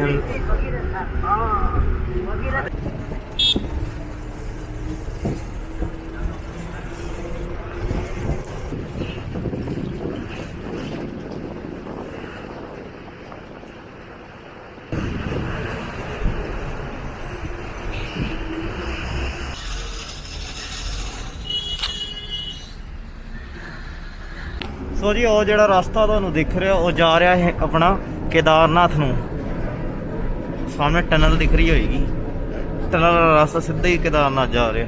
ਸੋ ਜੀ, ਉਹ ਜਿਹੜਾ ਰਸਤਾ ਤੁਹਾਨੂੰ ਦਿਖ ਰਿਹਾ, ਉਹ ਜਾ ਰਿਹਾ ਹੈ ਆਪਣਾ ਕੇਦਾਰਨਾਥ ਨੂੰ। ਸਾਹਮਣੇ ਟਨਲ ਦਿਖ ਰਹੀ ਹੋਏਗੀ। ਟਨਲ ਦਾ ਰਸਤਾ ਸਿੱਧਾ ਹੀ ਕੇਦਾਰਨਾਥ ਜਾ ਰਿਹਾ।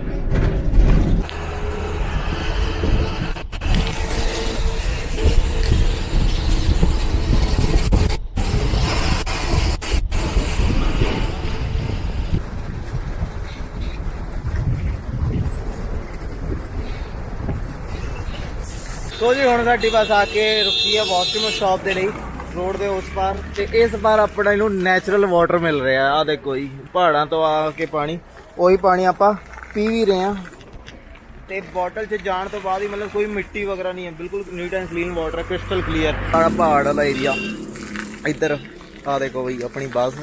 ਸੋ ਜੀ, ਹੁਣ ਸਾਡੀ ਬੱਸ ਆ ਕੇ ਰੁਕੀ ਹੈ ਵਾਸ਼ਰੂਮ ਸ਼ਾਪ ਦੇ ਲਈ, ਰੋਡ ਦੇ ਉਸ ਪਾਰ। ਤੇ ਇਸ ਪਾਰ ਆਪਣਾ ਇਹਨੂੰ ਨੈਚੁਰਲ ਵਾਟਰ ਮਿਲ ਰਿਹਾ। ਆ ਦੇਖੋ ਜੀ, ਪਹਾੜਾਂ ਤੋਂ ਆ ਕੇ ਪਾਣੀ, ਉਹੀ ਪਾਣੀ ਆਪਾਂ ਪੀ ਵੀ ਰਹੇ ਆ ਤੇ ਬੋਟਲ 'ਚ ਜਾਣ ਤੋਂ ਬਾਅਦ ਹੀ ਮਤਲਬ ਕੋਈ ਮਿੱਟੀ ਵਗੈਰਾ ਨਹੀਂ ਹੈ। ਬਿਲਕੁਲ ਨੀਟ ਐਂਡ ਕਲੀਨ ਵਾਟਰ ਹੈ ਕ੍ਰਿਸਟਲ ਕਲੀਅਰ ਆ ਪਹਾੜ ਵਾਲਾ ਏਰੀਆ ਇੱਧਰ ਆ ਦੇਖੋ ਬਈ, ਆਪਣੀ ਬੱਸ।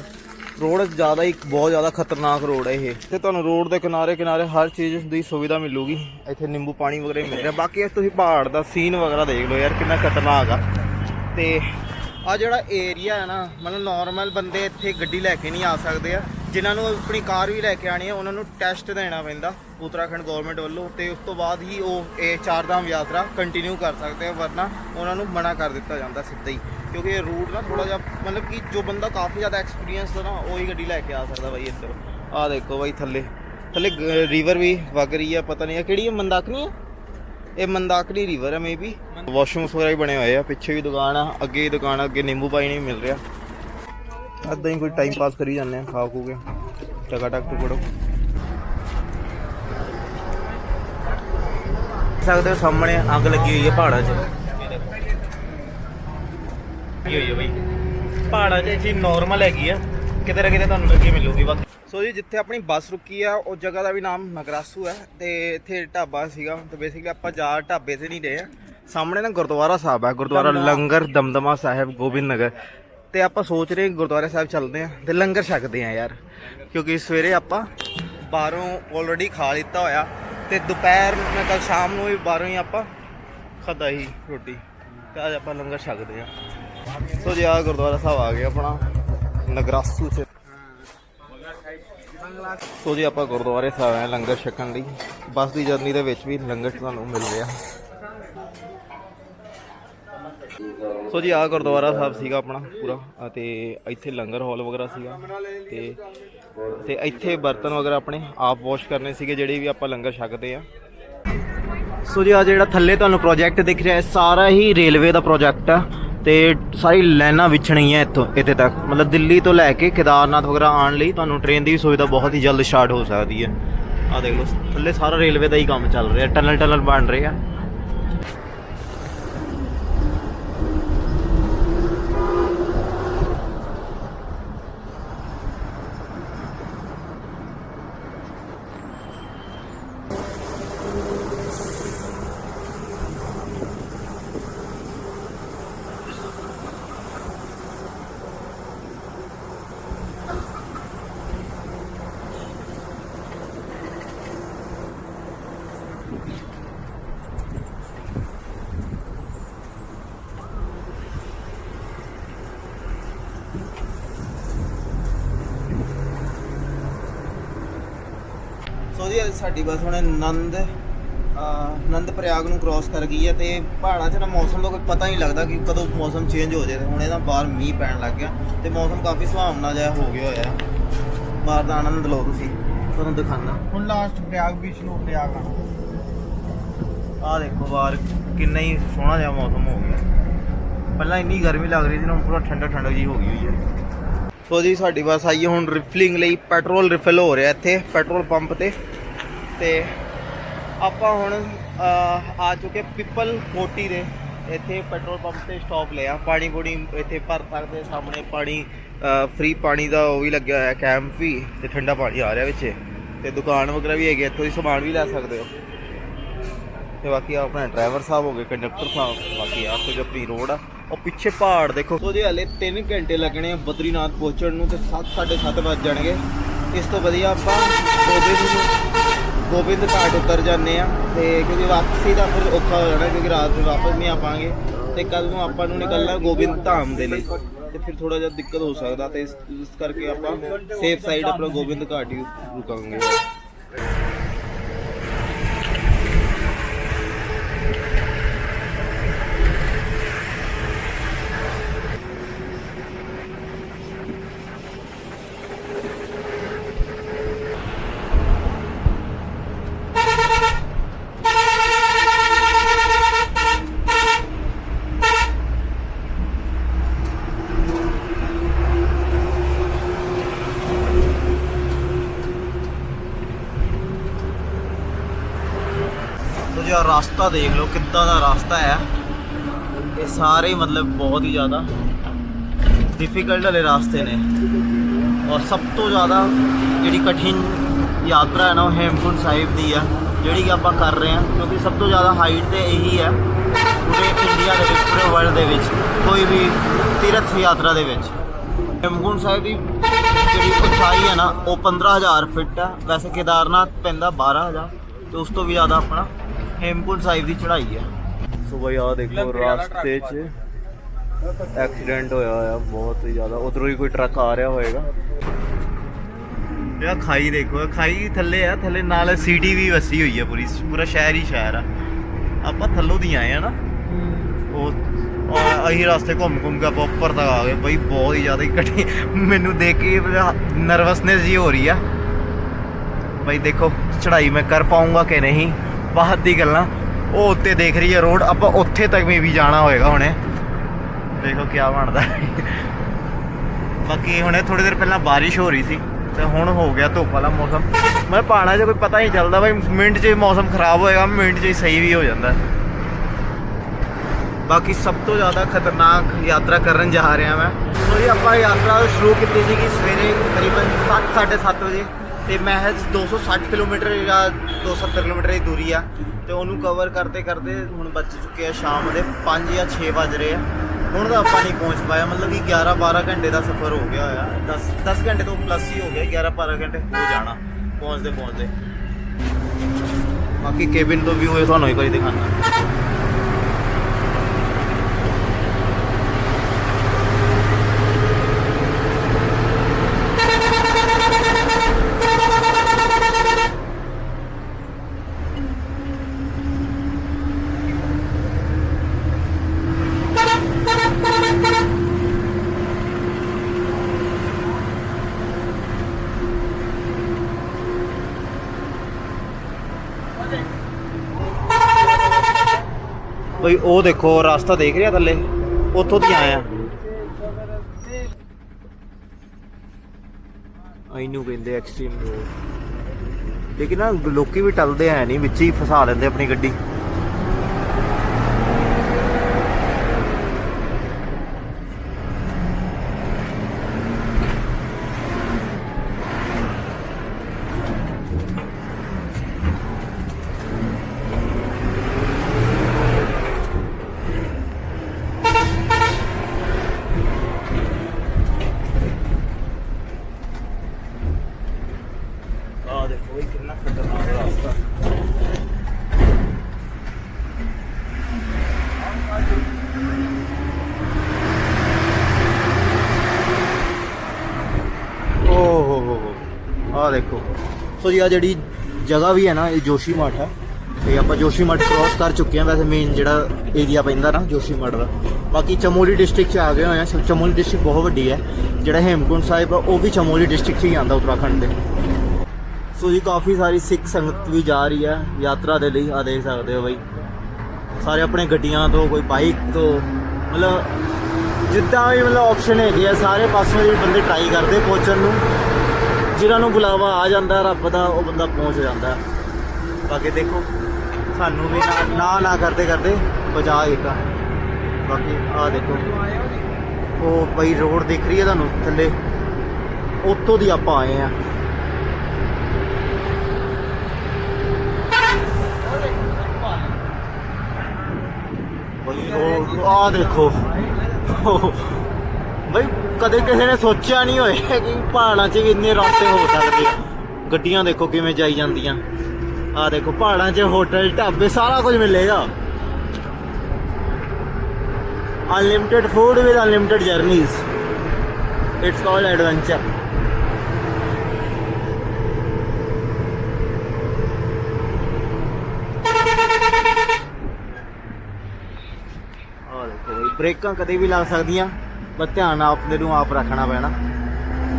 ਰੋਡ ਜ਼ਿਆਦਾ ਹੀ, ਬਹੁਤ ਜ਼ਿਆਦਾ ਖਤਰਨਾਕ ਰੋਡ ਹੈ ਇਹ। ਤੇ ਤੁਹਾਨੂੰ ਰੋਡ ਦੇ ਕਿਨਾਰੇ ਕਿਨਾਰੇ ਹਰ ਚੀਜ਼ ਦੀ ਸੁਵਿਧਾ ਮਿਲੂਗੀ। ਇੱਥੇ ਨਿੰਬੂ ਪਾਣੀ ਵਗੈਰਾ ਮਿਲ ਰਿਹਾ। ਬਾਕੀ ਤੁਸੀਂ ਪਹਾੜ ਦਾ ਸੀਨ ਵਗੈਰਾ ਦੇਖ ਲਓ ਯਾਰ, ਕਿੰਨਾ ਖਤਰਨਾਕ ਆ। ਤੇ ਆ ਜਿਹੜਾ ਏਰੀਆ ਹੈ ਨਾ, ਮਤਲਬ ਨਾਰਮਲ ਬੰਦੇ ਇੱਥੇ ਗੱਡੀ ਲੈ ਕੇ ਨਹੀਂ ਆ ਸਕਦੇ ਆ। ਜਿਨ੍ਹਾਂ ਨੂੰ ਆਪਣੀ ਕਾਰ ਵੀ ਲੈ ਕੇ ਆਣੀ ਹੈ ਉਹਨਾਂ ਨੂੰ ਟੈਸਟ ਦੇਣਾ ਪੈਂਦਾ। ਉੱਤਰਾਖੰਡ ਗਵਰਨਮੈਂਟ ਵੱਲੋਂ ਤੇ ਉਸ ਤੋਂ ਬਾਅਦ ਹੀ ਉਹ ਇਹ ਚਾਰ ਧਾਮ ਯਾਤਰਾ ਕੰਟੀਨਿਊ ਕਰ ਸਕਦੇ ਆ ਵਰਨਾ ਉਹਨਾਂ ਨੂੰ ਮਨਾ ਕਰ ਦਿੱਤਾ ਜਾਂਦਾ ਸਿੱਧਾ ਹੀ। ਕਿਉਂਕਿ ਇਹ ਰੂਟ ਨਾ ਥੋੜਾ ਜਿਹਾ ਮਤਲਬ ਕਿ ਜੋ ਬੰਦਾ ਕਾਫੀ ਜ਼ਿਆਦਾ ਐਕਸਪੀਰੀਅੰਸ ਦਾ ਨਾ ਉਹ ਹੀ ਗੱਡੀ ਲੈ ਕੇ ਆ ਸਕਦਾ ਬਾਈ ਇੱਧਰ। ਆਹ ਦੇਖੋ ਬਾਈ ਥੱਲੇ ਥੱਲੇ ਰਿਵਰ ਵੀ ਵਗ ਰਹੀ ਹੈ ਪਤਾ ਨਹੀਂ ਆ ਕਿਹੜੀ ਮੰਦਾਕਨੀ ਹੈ ਇਹ ਮੰਦਾਕਨੀ ਰਿਵਰ ਹੈ ਮੇਬੀ ਵਾਸ਼ਰੂਮਸ ਵਗੈਰਾ ਵੀ ਬਣੇ ਹੋਏ ਆ ਪਿੱਛੇ ਵੀ ਦੁਕਾਨ ਆ ਅੱਗੇ ਦੁਕਾਨ ਆ ਅੱਗੇ ਨਿੰਬੂ ਪਾਣੀ ਨਹੀਂ ਮਿਲ ਰਿਹਾ। ਏਦਾਂ ਹੀ ਕੋਈ ਟਾਈਮ ਪਾਸ ਕਰੀ ਜਾਂਦੇ ਆ ਖਾ ਖੂ ਕੇ। ਟਕਾ ਟਕ ਟੁਕੜੋ ਸਕਦੇ ਹੋ ਸਾਹਮਣੇ ਅੱਗ ਲੱਗੀ ਹੋਈ ਹੈ ਪਹਾੜਾਂ 'ਚ। ਲੱਗੀ ਹੋਈ ਹੈ ਬਈ। ਪਹਾੜਾਂ 'ਚ ਚੀਜ਼ ਨਾਰਮਲ ਹੈਗੀ ਆ। ਕਿਤੇ ਨਾ ਕਿਤੇ ਤੁਹਾਨੂੰ ਲੱਗੀ ਮਿਲੂਗੀ ਬਾਕੀ। ਸੋ ਜੀ ਜਿੱਥੇ ਆਪਣੀ ਬੱਸ ਰੁਕੀ ਆ ਉਹ ਜਗ੍ਹਾ ਦਾ ਵੀ ਨਾਮ ਨਗਰਾਸੂ ਹੈ ਤੇ ਇੱਥੇ ਢਾਬਾ ਸੀਗਾ। ਤੇ ਬੇਸਿਕਲੀ ਆਪਾਂ ਜਾ ਢਾਬੇ ਤੇ ਨਹੀਂ ਰਹੇ ਆ। ਸਾਹਮਣੇ ਨਾ ਗੁਰਦੁਆਰਾ ਸਾਹਿਬ ਹੈ। ਗੁਰਦੁਆਰਾ ਲੰਗਰ ਦਮਦਮਾ ਸਾਹਿਬ ਗੋਬਿੰਦ ਨਗਰ। ਤੇ ਆਪਾਂ ਸੋਚ ਰਹੇ ਗੁਰਦੁਆਰਾ ਸਾਹਿਬ ਚੱਲਦੇ ਆ ਤੇ ਲੰਗਰ ਛਕਦੇ ਆ ਯਾਰ, ਕਿਉਂਕਿ ਸਵੇਰੇ ਆਪਾਂ ਬਾਹਰੋਂ ਆਲਰੇਡੀ ਖਾ ਲਿੱਤਾ ਹੋਇਆ ਤੇ ਦੁਪਹਿਰ ਮੈਂ ਕੱਲ ਸ਼ਾਮ ਨੂੰ ਵੀ ਬਾਹਰੋਂ ਹੀ ਆਪਾਂ ਖਾਧਾ ਹੀ ਰੋਟੀ, ਤੇ ਅੱਜ ਆਪਾਂ ਲੰਗਰ ਛਕਦੇ ਆ ਸੋ ਜੀ ਆ ਗੁਰਦੁਆਰਾ ਸਾਹਿਬ ਆ ਗਏ ਆਪਣਾ, ਨਗਰਾਸੂ ਚ। ਸੋ ਜੀ, ਆਪਾਂ ਗੁਰਦੁਆਰੇ ਸਾਹਿਬ ਆਏ ਲੰਗਰ ਛਕਣ ਲਈ। ਬੱਸ ਦੀ ਜਰਨੀ ਦੇ ਵਿੱਚ ਵੀ ਲੰਗਰ ਤੁਹਾਨੂੰ ਮਿਲ ਰਿਹਾ। ਸੋ ਜੀ ਆ ਗੁਰਦੁਆਰਾ ਸਾਹਿਬ ਸੀਗਾ ਆਪਣਾ ਪੂਰਾ ਅਤੇ ਇੱਥੇ ਲੰਗਰ ਹਾਲ ਵਗੈਰਾ ਸੀਗਾ ਤੇ ਤੇ ਇੱਥੇ ਬਰਤਨ ਵਗੈਰਾ ਆਪਣੇ ਆਪ ਵਾਸ਼ ਕਰਨੇ ਸੀਗੇ, ਜਿਹੜੇ ਵੀ ਆਪਾਂ ਲੰਗਰ ਛਕਦੇ ਆ। ਸੋ ਜੀ ਆ ਜਿਹੜਾ ਥੱਲੇ ਤੁਹਾਨੂੰ ਪ੍ਰੋਜੈਕਟ ਦਿਖ ਰਿਹਾ ਹੈ ਸਾਰਾ ਹੀ ਰੇਲਵੇ ਦਾ ਪ੍ਰੋਜੈਕਟ ਆ ਤੇ ਸਾਰੀ ਲਾਈਨਾਂ ਵਿਛਣੀਆਂ ਇੱਥੋਂ, ਇੱਥੇ ਤੱਕ। ਮਤਲਬ ਦਿੱਲੀ ਤੋਂ ਲੈ ਕੇ ਕੇਦਾਰਨਾਥ ਵਗੈਰਾ ਆਉਣ ਲਈ ਤੁਹਾਨੂੰ ਟ੍ਰੇਨ ਦੀ ਸੁਵਿਧਾ ਬਹੁਤ ਹੀ ਜਲਦ ਸਟਾਰਟ ਹੋ ਸਕਦੀ ਹੈ। ਆ ਦੇਖ ਲਓ, ਥੱਲੇ ਸਾਰਾ ਰੇਲਵੇ ਦਾ ਹੀ ਕੰਮ ਚੱਲ ਰਿਹਾ ਟਨਲ ਟਨਲ ਬਣ ਰਹੇ ਆ। ਸਾਡੀ ਬੱਸ ਹੁਣ ਨੰਦ ਅਹ ਨੰਦ ਪ੍ਰਯਾਗ ਨੂੰ ਕ੍ਰਾਸ ਕਰ ਗਈ ਹੈ ਤੇ ਪਹਾੜਾਂ 'ਚ ਨਾ ਮੌਸਮ ਦਾ ਕੋਈ ਪਤਾ ਨਹੀਂ ਲੱਗਦਾ ਕਿ ਕਦੋਂ ਮੌਸਮ ਚੇਂਜ ਹੋ ਜਾਏ ਤੇ ਹੁਣ ਇਹਦਾ ਬਾਹਰ ਮੀਂਹ ਪੈਣ ਲੱਗ ਗਿਆ ਤੇ ਮੌਸਮ ਕਾਫੀ ਸੁਹਾਵਣਾ ਜਿਹਾ ਹੋ ਗਿਆ ਹੋਇਆ ਬਾਹਰ ਦਾ ਆਨੰਦ ਲਓ ਤੁਸੀਂ ਤੁਹਾਨੂੰ ਦਿਖਾਣਾ ਹੁਣ ਲਾਸਟ ਪ੍ਰਯਾਗ ਬੀਚ ਨੂੰ ਪ੍ਰਯਾਗ ਆਣਾ ਆਹ ਦੇਖੋ ਬਾਹਰ ਕਿੰਨਾ ਹੀ ਸੋਹਣਾ ਜਿਹਾ ਮੌਸਮ ਹੋ ਗਿਆ। ਪਹਿਲਾਂ ਇੰਨੀ ਗਰਮੀ ਲੱਗ ਰਹੀ ਸੀ ਨਾ ਪੂਰਾ ਠੰਡਾ ਠੰਡਾ ਜੀ ਹੋ ਗਈ ਹੋਈ ਹੈ। ਸੋ ਜੀ ਸਾਡੀ ਬੱਸ ਆਈ ਹੈ ਹੁਣ ਰਿਫਲਿੰਗ ਲਈ ਪੈਟਰੋਲ ਰਿਫਿਲ ਹੋ ਰਿਹਾ ਇੱਥੇ ਪੈਟਰੋਲ ਪੰਪ ਤੇ। ਤੇ ਆਪਾਂ ਹੁਣ ਆ ਚੁੱਕੇ ਪਿੱਪਲ ਕੋਟੀ ਦੇ। ਇੱਥੇ ਪੈਟਰੋਲ ਪੰਪ ਤੇ ਸਟਾਪ ਲਿਆ ਪਾਣੀ ਪੂਣੀ ਇੱਥੇ ਭਰ ਸਕਦੇ ਸਾਹਮਣੇ ਪਾਣੀ ਫ੍ਰੀ ਪਾਣੀ ਦਾ ਉਹ ਵੀ ਲੱਗਿਆ ਹੋਇਆ ਕੈਂਪ ਵੀ ਤੇ ਠੰਡਾ ਪਾਣੀ ਆ ਰਿਹਾ ਵਿੱਚ। ਤੇ ਦੁਕਾਨ ਵਗੈਰਾ ਵੀ ਹੈਗੀ ਇੱਥੋਂ ਦੀ ਸਮਾਨ ਵੀ ਲੈ ਸਕਦੇ ਹੋ। ਤੇ ਬਾਕੀ ਆਪਣਾ ਡਰਾਈਵਰ ਸਾਹਿਬ ਹੋ ਗਏ ਕੰਡਕਟਰ ਸਾਹਿਬ, ਬਾਕੀ ਆ ਕੁਝ ਆਪਣੀ ਰੋਡ ਆ। ਉਹ ਪਿੱਛੇ ਪਹਾੜ ਦੇਖੋ। ਉਹਦੇ ਜੇ ਹਲੇ 3 ਘੰਟੇ ਲੱਗਣੇ ਆ ਬਦਰੀਨਾਥ ਪਹੁੰਚਣ ਨੂੰ ਤੇ 7 7:30 ਵੱਜ ਜਾਣਗੇ। ਇਸ ਤੋਂ ਵਧੀਆ ਆਪਾਂ ਗੋਬਿੰਦ ਗੋਬਿੰਦ ਘਾਟ ਉਤਰ ਜਾਂਦੇ ਆ ਤੇ ਕਿਉਂਕਿ ਵਾਪਸੀ ਦਾ ਫਿਰ ਔਖਾ ਹੋ ਜਾਣਾ ਕਿਉਂਕਿ ਰਾਤ ਨੂੰ ਵਾਪਸ ਨਹੀਂ ਆ ਪਾਵਾਂਗੇ ਤੇ ਕੱਲ ਨੂੰ ਆਪਾਂ ਨੂੰ ਨਿਕਲਣਾ ਗੋਬਿੰਦ ਧਾਮ ਦੇ ਲਈ ਤੇ ਫਿਰ ਥੋੜਾ ਜਿਹਾ ਦਿੱਕਤ ਹੋ ਸਕਦਾ ਤੇ ਇਸ ਇਸ ਕਰਕੇ ਆਪਾਂ ਸੇਫ ਸਾਈਡ ਆਪਣਾ ਗੋਬਿੰਦ ਘਾਟ ਹੀ ਰੁਕਾਂਗੇ। ਰਸਤਾ ਦੇਖ ਲਓ ਕਿੱਦਾਂ ਦਾ ਰਸਤਾ ਹੈ। ਇਹ ਸਾਰੇ ਮਤਲਬ ਬਹੁਤ ਹੀ ਜ਼ਿਆਦਾ ਡਿਫਿਕਲਟ ਵਾਲੇ ਰਾਸਤੇ ਨੇ। ਔਰ ਸਭ ਤੋਂ ਜ਼ਿਆਦਾ ਜਿਹੜੀ ਕਠਿਨ ਯਾਤਰਾ ਹੈ ਨਾ, ਉਹ ਹੇਮਕੁੰਟ ਸਾਹਿਬ ਦੀ ਆ, ਜਿਹੜੀ ਕਿ ਆਪਾਂ ਕਰ ਰਹੇ ਹਾਂ, ਕਿਉਂਕਿ ਸਭ ਤੋਂ ਜ਼ਿਆਦਾ ਹਾਈਟ ਤੇ ਇਹੀ ਹੈ ਪੂਰੇ ਇੰਡੀਆ ਦੇ ਵਿੱਚ, ਪੂਰੇ ਵਰਲਡ ਦੇ ਵਿੱਚ, ਕੋਈ ਵੀ ਤੀਰਥ ਯਾਤਰਾ ਦੇ ਵਿੱਚ। ਹੇਮਕੁੰਟ ਸਾਹਿਬ ਦੀ ਜਿਹੜੀ ਉਚਾਈ ਹੈ ਨਾ, ਉਹ 15000 ਫਿਟ ਆ। ਵੈਸੇ ਕੇਦਾਰਨਾਥ ਪੈਂਦਾ 12000 ਤੇ ਉਸ ਤੋਂ ਵੀ ਜ਼ਿਆਦਾ ਆਪਣਾ ਹੇਮਕੁੰਟ ਸਾਹਿਬ ਦੀ ਚੜ੍ਹਾਈ ਹੈ ਸੋ ਬਈ ਆ ਦੇਖੋ ਰਾਸਤੇ 'ਚ ਐਕਸੀਡੈਂਟ ਹੋਇਆ ਹੋਇਆ ਬਹੁਤ ਹੀ ਜ਼ਿਆਦਾ। ਉਧਰੋਂ ਹੀ ਕੋਈ ਟਰੱਕ ਆ ਰਿਹਾ ਹੋਏਗਾ। ਇਹ ਖਾਈ ਦੇਖੋ ਖਾਈ ਥੱਲੇ ਆ ਥੱਲੇ ਨਾਲ ਸਿਟੀ ਵੀ ਵਸੀ ਹੋਈ ਹੈ ਪੂਰੀ ਪੂਰਾ ਸ਼ਹਿਰ ਹੀ ਸ਼ਹਿਰ ਆ। ਆਪਾਂ ਥੱਲੋਂ ਦੀ ਆਏ ਆ ਨਾ। ਉਹ ਅਸੀਂ ਰਸਤੇ ਘੁੰਮ ਘੁੰਮ ਕੇ ਆਪਾਂ ਉੱਪਰ ਤੱਕ ਆ ਗਏ। ਬਈ ਬਹੁਤ ਹੀ ਜ਼ਿਆਦਾ ਇਕੱਠੀ ਮੈਨੂੰ ਦੇਖ ਕੇ ਨਰਵਸਨੈਸ ਜੀ ਹੋ ਰਹੀ ਆ। ਬਈ ਦੇਖੋ ਚੜ੍ਹਾਈ ਮੈਂ ਕਰ ਪਾਉਂਗਾ ਕਿ ਨਹੀਂ? ਬਾਹਰ ਦੀ ਗੱਲਾਂ। ਉਹ ਉੱਤੇ ਦੇਖ ਰਹੀ ਹੈ ਰੋਡ। ਆਪਾਂ ਉੱਥੇ ਤੱਕ ਵੀ ਜਾਣਾ ਹੋਏਗਾ ਹੁਣੇ। ਦੇਖੋ ਕੀ ਬਣਦਾ। ਬਾਕੀ ਹੁਣੇ ਥੋੜੀ ਦੇਰ ਪਹਿਲਾਂ ਬਾਰਿਸ਼ ਹੋ ਰਹੀ ਸੀ। ਤੇ ਹੁਣ ਹੋ ਗਿਆ ਧੁੱਪ ਵਾਲਾ ਮੌਸਮ। ਮੈਂ ਪਹਾੜਾਂ 'ਚ ਕੋਈ ਪਤਾ ਨਹੀਂ ਚੱਲਦਾ ਬਈ, ਮਿੰਟ 'ਚ ਮੌਸਮ ਖਰਾਬ ਹੋਏਗਾ, ਮਿੰਟ 'ਚ ਹੀ ਸਹੀ ਵੀ ਹੋ ਜਾਂਦਾ। ਬਾਕੀ ਸਭ ਤੋਂ ਜ਼ਿਆਦਾ ਖਤਰਨਾਕ ਯਾਤਰਾ ਕਰਨ ਜਾ ਰਿਹਾ ਮੈਂ। ਸੋ ਜੀ, ਆਪਾਂ ਯਾਤਰਾ ਸ਼ੁਰੂ ਕੀਤੀ ਸੀਗੀ ਸਵੇਰੇ ਤਕਰੀਬਨ 7:30 ਵਜੇ। ਤੇ ਮਹਿਜ਼ 260 ਕਿਲੋਮੀਟਰ ਜਾਂ 270 ਕਿਲੋਮੀਟਰ ਦੀ ਦੂਰੀ ਆ ਤੇ ਉਹਨੂੰ ਕਵਰ ਕਰਦੇ ਕਰਦੇ ਹੁਣ ਬਚ ਚੁੱਕੇ ਆ ਸ਼ਾਮ ਦੇ 5 ਜਾਂ 6 ਵੱਜ ਰਹੇ ਆ। ਹੁਣ ਤਾਂ ਆਪਾਂ ਨਹੀਂ ਪਹੁੰਚ ਪਾਇਆ, ਮਤਲਬ ਕਿ 11 12 ਘੰਟੇ ਦਾ ਸਫ਼ਰ ਹੋ ਗਿਆ ਹੋਇਆ। 10 10 ਘੰਟੇ ਤੋਂ ਪਲੱਸ ਹੀ ਹੋ ਗਿਆ 11 12 ਘੰਟੇ ਹੋ ਜਾਣਾ ਪਹੁੰਚਦੇ ਪਹੁੰਚਦੇ ਬਾਕੀ ਕੇਬਿਨ ਤੋਂ ਵੀ ਹੋਏ ਤੁਹਾਨੂੰ ਇੱਕ ਵਾਰੀ ਦਿਖਾਣਾ ਬਈ ਉਹ ਦੇਖੋ, ਰਸਤਾ ਦੇਖ ਰਿਹਾ ਥੱਲੇ? ਉੱਥੋਂ ਦੀ ਆਇਆ। ਇਹਨੂੰ ਕਹਿੰਦੇ ਐਕਸਟ੍ਰੀਮ ਰੋਡ ਲੇਕਿਨ ਨਾ ਲੋਕੀ ਵੀ ਟਲਦੇ ਐ ਨਹੀਂ, ਵਿੱਚ ਹੀ ਫਸਾ ਲੈਂਦੇ ਆਪਣੀ ਗੱਡੀ। ਸੋ ਜੀ ਆ ਜਿਹੜੀ ਜਗ੍ਹਾ ਵੀ ਹੈ ਨਾ, ਇਹ ਜੋਸ਼ੀ ਮਠ ਹੈ। ਤੇ ਆਪਾਂ ਜੋਸ਼ੀ ਮਠ ਕ੍ਰਾਸ ਕਰ ਚੁੱਕੇ ਹਾਂ, ਵੈਸੇ ਮੇਨ ਜਿਹੜਾ ਏਰੀਆ ਪੈਂਦਾ ਨਾ, ਜੋਸ਼ੀ ਮਠ ਦਾ। ਬਾਕੀ ਚਮੋਲੀ ਡਿਸਟ੍ਰਿਕਟ ਚ ਆ ਗਏ ਹੋਏ ਆ ਚਮੋਲੀ ਡਿਸਟ੍ਰਿਕਟ ਬਹੁਤ ਵੱਡੀ ਹੈ। ਜਿਹੜਾ ਹੇਮਕੁੰਟ ਸਾਹਿਬ ਆ, ਉਹ ਵੀ ਚਮੋਲੀ ਡਿਸਟ੍ਰਿਕਟ 'ਚ ਹੀ ਆਉਂਦਾ ਉੱਤਰਾਖੰਡ ਦੇ। ਸੋ ਜੀ, ਕਾਫੀ ਸਾਰੀ ਸਿੱਖ ਸੰਗਤ ਵੀ ਜਾ ਰਹੀ ਹੈ, ਯਾਤਰਾ ਦੇ ਲਈ, ਆ ਦੇਖ ਸਕਦੇ ਹੋ ਬਈ। ਸਾਰੇ ਆਪਣੇ ਗੱਡੀਆਂ ਤੋਂ, ਕੋਈ ਬਾਈਕ ਤੋਂ, ਮਤਲਬ ਜਿੱਦਾਂ ਵੀ ਮਤਲਬ ਆਪਸ਼ਨ ਹੈਗੇ ਆ, ਸਾਰੇ ਪਾਸੋਂ ਵੀ ਬੰਦੇ ਟਰਾਈ ਕਰਦੇ ਪਹੁੰਚਣ ਨੂੰ। ਜਿਨ੍ਹਾਂ ਨੂੰ ਬੁਲਾਵਾ ਆ ਜਾਂਦਾ, ਰੱਬ ਦਾ, ਉਹ ਬੰਦਾ ਪਹੁੰਚ ਜਾਂਦਾ। ਬਾਕੀ ਦੇਖੋ, ਸਾਨੂੰ ਵੀ ਨਾ ਨਾ ਕਰਦੇ ਕਰਦੇ ਬਚਾ ਦਿੱਤਾ। ਬਾਕੀ ਆ ਦੇਖੋ, ਉਹ ਬਈ ਰੋਡ ਦਿਖ ਰਹੀ ਹੈ ਤੁਹਾਨੂੰ ਥੱਲੇ। ਉੱਥੋਂ ਦੀ ਆਪਾਂ ਆਏ ਆ ਬਈ ਉਹ ਆ ਦੇਖੋ। ਬਈ, ਕਦੇ ਕਿਸੇ ਨੇ ਸੋਚਿਆ ਨਹੀਂ ਹੋਇਆ ਕਿ ਪਹਾੜਾਂ 'ਚ ਵੀ ਇੰਨੇ ਰਸਤੇ ਹੋ ਸਕਦੇ ਆ। ਗੱਡੀਆਂ ਦੇਖੋ ਕਿਵੇਂ ਜਾਈ ਜਾਂਦੀਆਂ। ਆ ਦੇਖੋ, ਪਹਾੜਾਂ 'ਚ ਹੋਟਲ, ਢਾਬੇ, ਸਾਰਾ ਕੁਝ ਮਿਲੇਗਾ। Unlimited food with unlimited journeys it's called adventure ਬ੍ਰੇਕਾਂ ਕਦੇ ਵੀ ਲੱਗ ਸਕਦੀਆਂ। ਪਰ ਧਿਆਨ ਆਪਦੇ ਨੂੰ ਆਪ ਰੱਖਣਾ ਪੈਣਾ।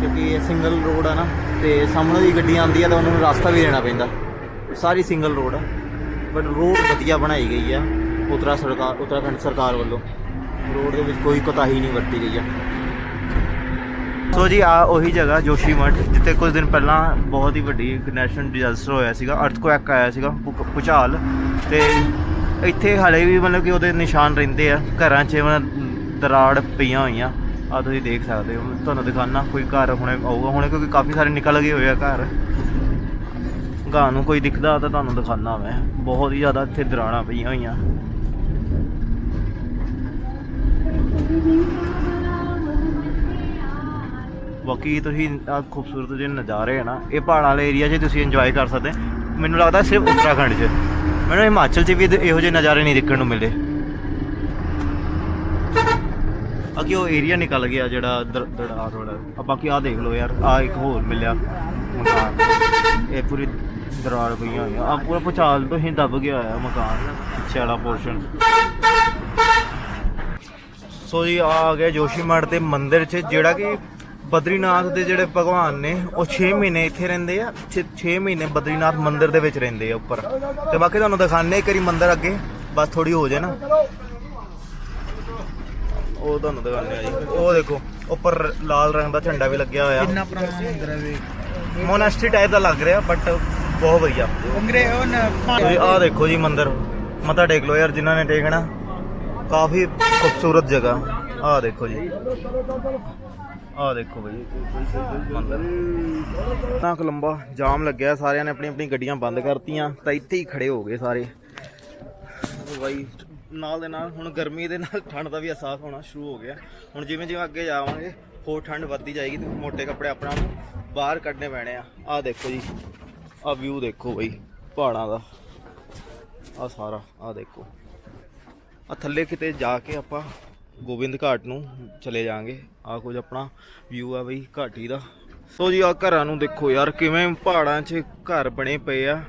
ਕਿਉਂਕਿ ਇਹ ਸਿੰਗਲ ਰੋਡ ਆ ਨਾ, ਤੇ ਸਾਹਮਣੇ ਦੀ ਗੱਡੀਆਂ ਆਉਂਦੀਆਂ ਤਾਂ ਉਹਨਾਂ ਨੂੰ ਰਸਤਾ ਵੀ ਦੇਣਾ ਪੈਂਦਾ। ਸਾਰੀ ਸਿੰਗਲ ਰੋਡ ਆ। ਬਟ ਰੋਡ ਵਧੀਆ ਬਣਾਈ ਗਈ ਆ, ਉਤਰਾ ਸਰਕਾਰ ਉੱਤਰਾਖੰਡ ਸਰਕਾਰ ਵੱਲੋਂ। ਰੋਡ ਦੇ ਵਿੱਚ ਕੋਈ ਕੋਤਾਹੀ ਨਹੀਂ ਵਰਤੀ ਗਈ ਆ। ਸੋ ਜੀ, ਆ ਉਹੀ ਜਗ੍ਹਾ, ਜੋਸ਼ੀ ਮਠ, ਜਿੱਥੇ ਕੁਝ ਦਿਨ ਪਹਿਲਾਂ ਬਹੁਤ ਹੀ ਵੱਡੀ ਨੈਸ਼ਨਲ ਡਿਜ਼ਾਸਟਰ ਹੋਇਆ ਸੀਗਾ। ਅਰਥਕੁਐਕ ਆਇਆ ਸੀਗਾ, ਭੁ- ਭੂਚਾਲ। ਤੇ ਇੱਥੇ ਹਾਲੇ ਵੀ ਮਤਲਬ ਕਿ ਉਹਦੇ ਨਿਸ਼ਾਨ ਰਹਿੰਦੇ ਆ। ਘਰਾਂ 'ਚ ਦਰਾੜ ਪਈਆਂ ਹੋਈਆਂ। ਆ ਤੁਸੀਂ ਦੇਖ ਸਕਦੇ ਹੋ। ਤੁਹਾਨੂੰ ਦਿਖਾਣਾ ਕੋਈ ਘਰ ਹੁਣੇ ਆਊਗਾ। ਹੁਣੇ ਕਿਉਂਕਿ ਕਾਫੀ ਸਾਰੇ ਨਿਕਲ ਗਏ ਹੋਏ ਆ ਘਰ। ਗਾਂ ਨੂੰ ਕੋਈ ਦਿਖਦਾ ਤਾਂ ਤੁਹਾਨੂੰ ਦਿਖਾਣਾ ਮੈਂ। ਬਹੁਤ ਹੀ ਜ਼ਿਆਦਾ ਇੱਥੇ ਦਰਾੜਾਂ ਪਈਆਂ ਹੋਈਆਂ। ਬਾਕੀ ਤੁਸੀਂ ਆ ਖੂਬਸੂਰਤ ਜਿਹੇ ਨਜ਼ਾਰੇ ਆ ਨਾ, ਇਹ ਪਹਾੜਾਂ ਵਾਲੇ ਏਰੀਆ 'ਚ ਤੁਸੀਂ ਇੰਜੋਏ ਕਰ ਸਕਦੇ। ਮੈਨੂੰ ਲੱਗਦਾ ਸਿਰਫ ਉੱਤਰਾਖੰਡ 'ਚ। ਮੈਨੂੰ ਹਿਮਾਚਲ 'ਚ ਵੀ ਇਹੋ ਜਿਹੇ ਨਜ਼ਾਰੇ ਨਹੀਂ ਦੇਖਣ ਨੂੰ ਮਿਲੇ ਅੱਗੇ ਉਹ ਏਰੀਆ ਨਿਕਲ ਗਿਆ ਜਿਹੜਾ ਦਰ- ਦੜਾ ਆ ਬਾਕੀ ਆ ਦੇਖ ਲਓ ਯਾਰ ਆ ਇੱਕ ਹੋਰ ਮਿਲਿਆ। ਮਕਾਨ। ਇਹ ਪੂਰੀ ਦਰਾਰ ਪਈਆਂ ਹੋਈਆਂ। ਆ ਪੂਰਾ ਭੁਚਾਲ ਤੋਂ ਹੀ ਦਬ ਗਿਆ ਹੋਇਆ ਮਕਾਨ। ਪਿੱਛੇ ਵਾਲਾ ਪੋਰਸ਼ਨ ਸੋ ਜੀ ਆ ਆ ਗਿਆ ਜੋਸ਼ੀਮਠ ਦੇ ਮੰਦਿਰ 'ਚ, ਜਿਹੜਾ ਕਿ ਬਦਰੀਨਾਥ ਦੇ ਜਿਹੜੇ ਭਗਵਾਨ ਨੇ, ਉਹ 6 ਮਹੀਨੇ ਇੱਥੇ ਰਹਿੰਦੇ ਆ। 6 ਮਹੀਨੇ ਬਦਰੀਨਾਥ ਮੰਦਿਰ ਦੇ ਵਿੱਚ ਰਹਿੰਦੇ ਆ ਉੱਪਰ। ਤੇ ਬਾਕੀ ਤੁਹਾਨੂੰ ਦਿਖਾਣੇ ਇੱਕ ਵਾਰੀ ਮੰਦਿਰ ਅੱਗੇ। ਬਸ ਥੋੜੀ ਹੋ ਜਾਏ ਨਾ। ਉਹ ਤੁਹਾਨੂੰ ਦਿਖਾਣੇ ਆ ਜੀ। ਉਹ ਦੇਖੋ ਉੱਪਰ ਲਾਲ ਰੰਗ ਦਾ ਝੰਡਾ ਵੀ ਲੱਗਿਆ ਹੋਇਆ। ਕਿੰਨਾ ਪੁਰਾਣਾ ਮੰਦਿਰ ਹੈ ਵੇ ਮੋਨੈਸਟਰੀ ਟਾਈਪ ਦਾ ਲੱਗ ਰਿਹਾ ਬਟ ਬਹੁਤ ਵਧੀਆ। ਅੰਗਰੇ ਉਹ ਤੁਸੀਂ ਆਹ ਦੇਖੋ ਜੀ ਮੰਦਿਰ। ਮੱਥਾ ਟੇਕ ਲਓ ਯਾਰ ਜਿਨ੍ਹਾਂ ਨੇ ਟੇਕਣਾ। ਕਾਫੀ ਖੂਬਸੂਰਤ ਜਗ੍ਹਾ। ਆਹ ਦੇਖੋ ਜੀ। ਆਹ ਦੇਖੋ ਬਈ। ਮੰਦਿਰ। ਨਾ ਲੰਬਾ ਜਾਮ ਲੱਗਿਆ ਸਾਰਿਆਂ ਨੇ ਆਪਣੀ ਆਪਣੀ ਗੱਡੀਆਂ ਬੰਦ ਕਰਤੀਆਂ ਤਾਂ ਇੱਥੇ ਹੀ ਖੜੇ ਹੋ ਗਏ ਸਾਰੇ। ਬਾਈ ਨਾਲ ਦੇ ਨਾਲ ਹੁਣ ਗਰਮੀ ਦੇ ਨਾਲ ਠੰਡ ਦਾ ਵੀ ਅਹਿਸਾਸ ਹੋਣਾ ਸ਼ੁਰੂ ਹੋ ਗਿਆ। ਹੁਣ ਜਿਵੇਂ ਜਿਵੇਂ ਅੱਗੇ ਜਾਵਾਂਗੇ, ਹੋਰ ਠੰਡ ਵੱਧਦੀ ਜਾਏਗੀ ਤੇ ਮੋٹے ਕੱਪੜੇ ਆਪਣਾ ਨੂੰ ਬਾਹਰ ਕੱਢਨੇ ਪੈਣੇ ਆ। ਆਹ ਦੇਖੋ ਜੀ, ਆਹ ਵਿਊ ਦੇਖੋ ਬਈ, ਪਹਾੜਾਂ ਦਾ। ਆ ਸਾਰਾ ਆ ਦੇਖੋ। ਆ ਥੱਲੇ ਕਿਤੇ ਜਾ ਕੇ ਆਪਾਂ ਗੋਬਿੰਦ ਘਾਟ ਨੂੰ ਚਲੇ ਜਾਾਂਗੇ। ਆ ਕੁਝ ਆਪਣਾ ਵਿਊ ਆ ਬਈ ਘਾਟੀ ਦਾ। ਸੋ ਜੀ ਆ ਘਰਾਂ ਨੂੰ ਦੇਖੋ ਯਾਰ, ਕਿਵੇਂ ਪਹਾੜਾਂ 'ਚ ਘਰ ਬਣੇ ਪਏ ਆ।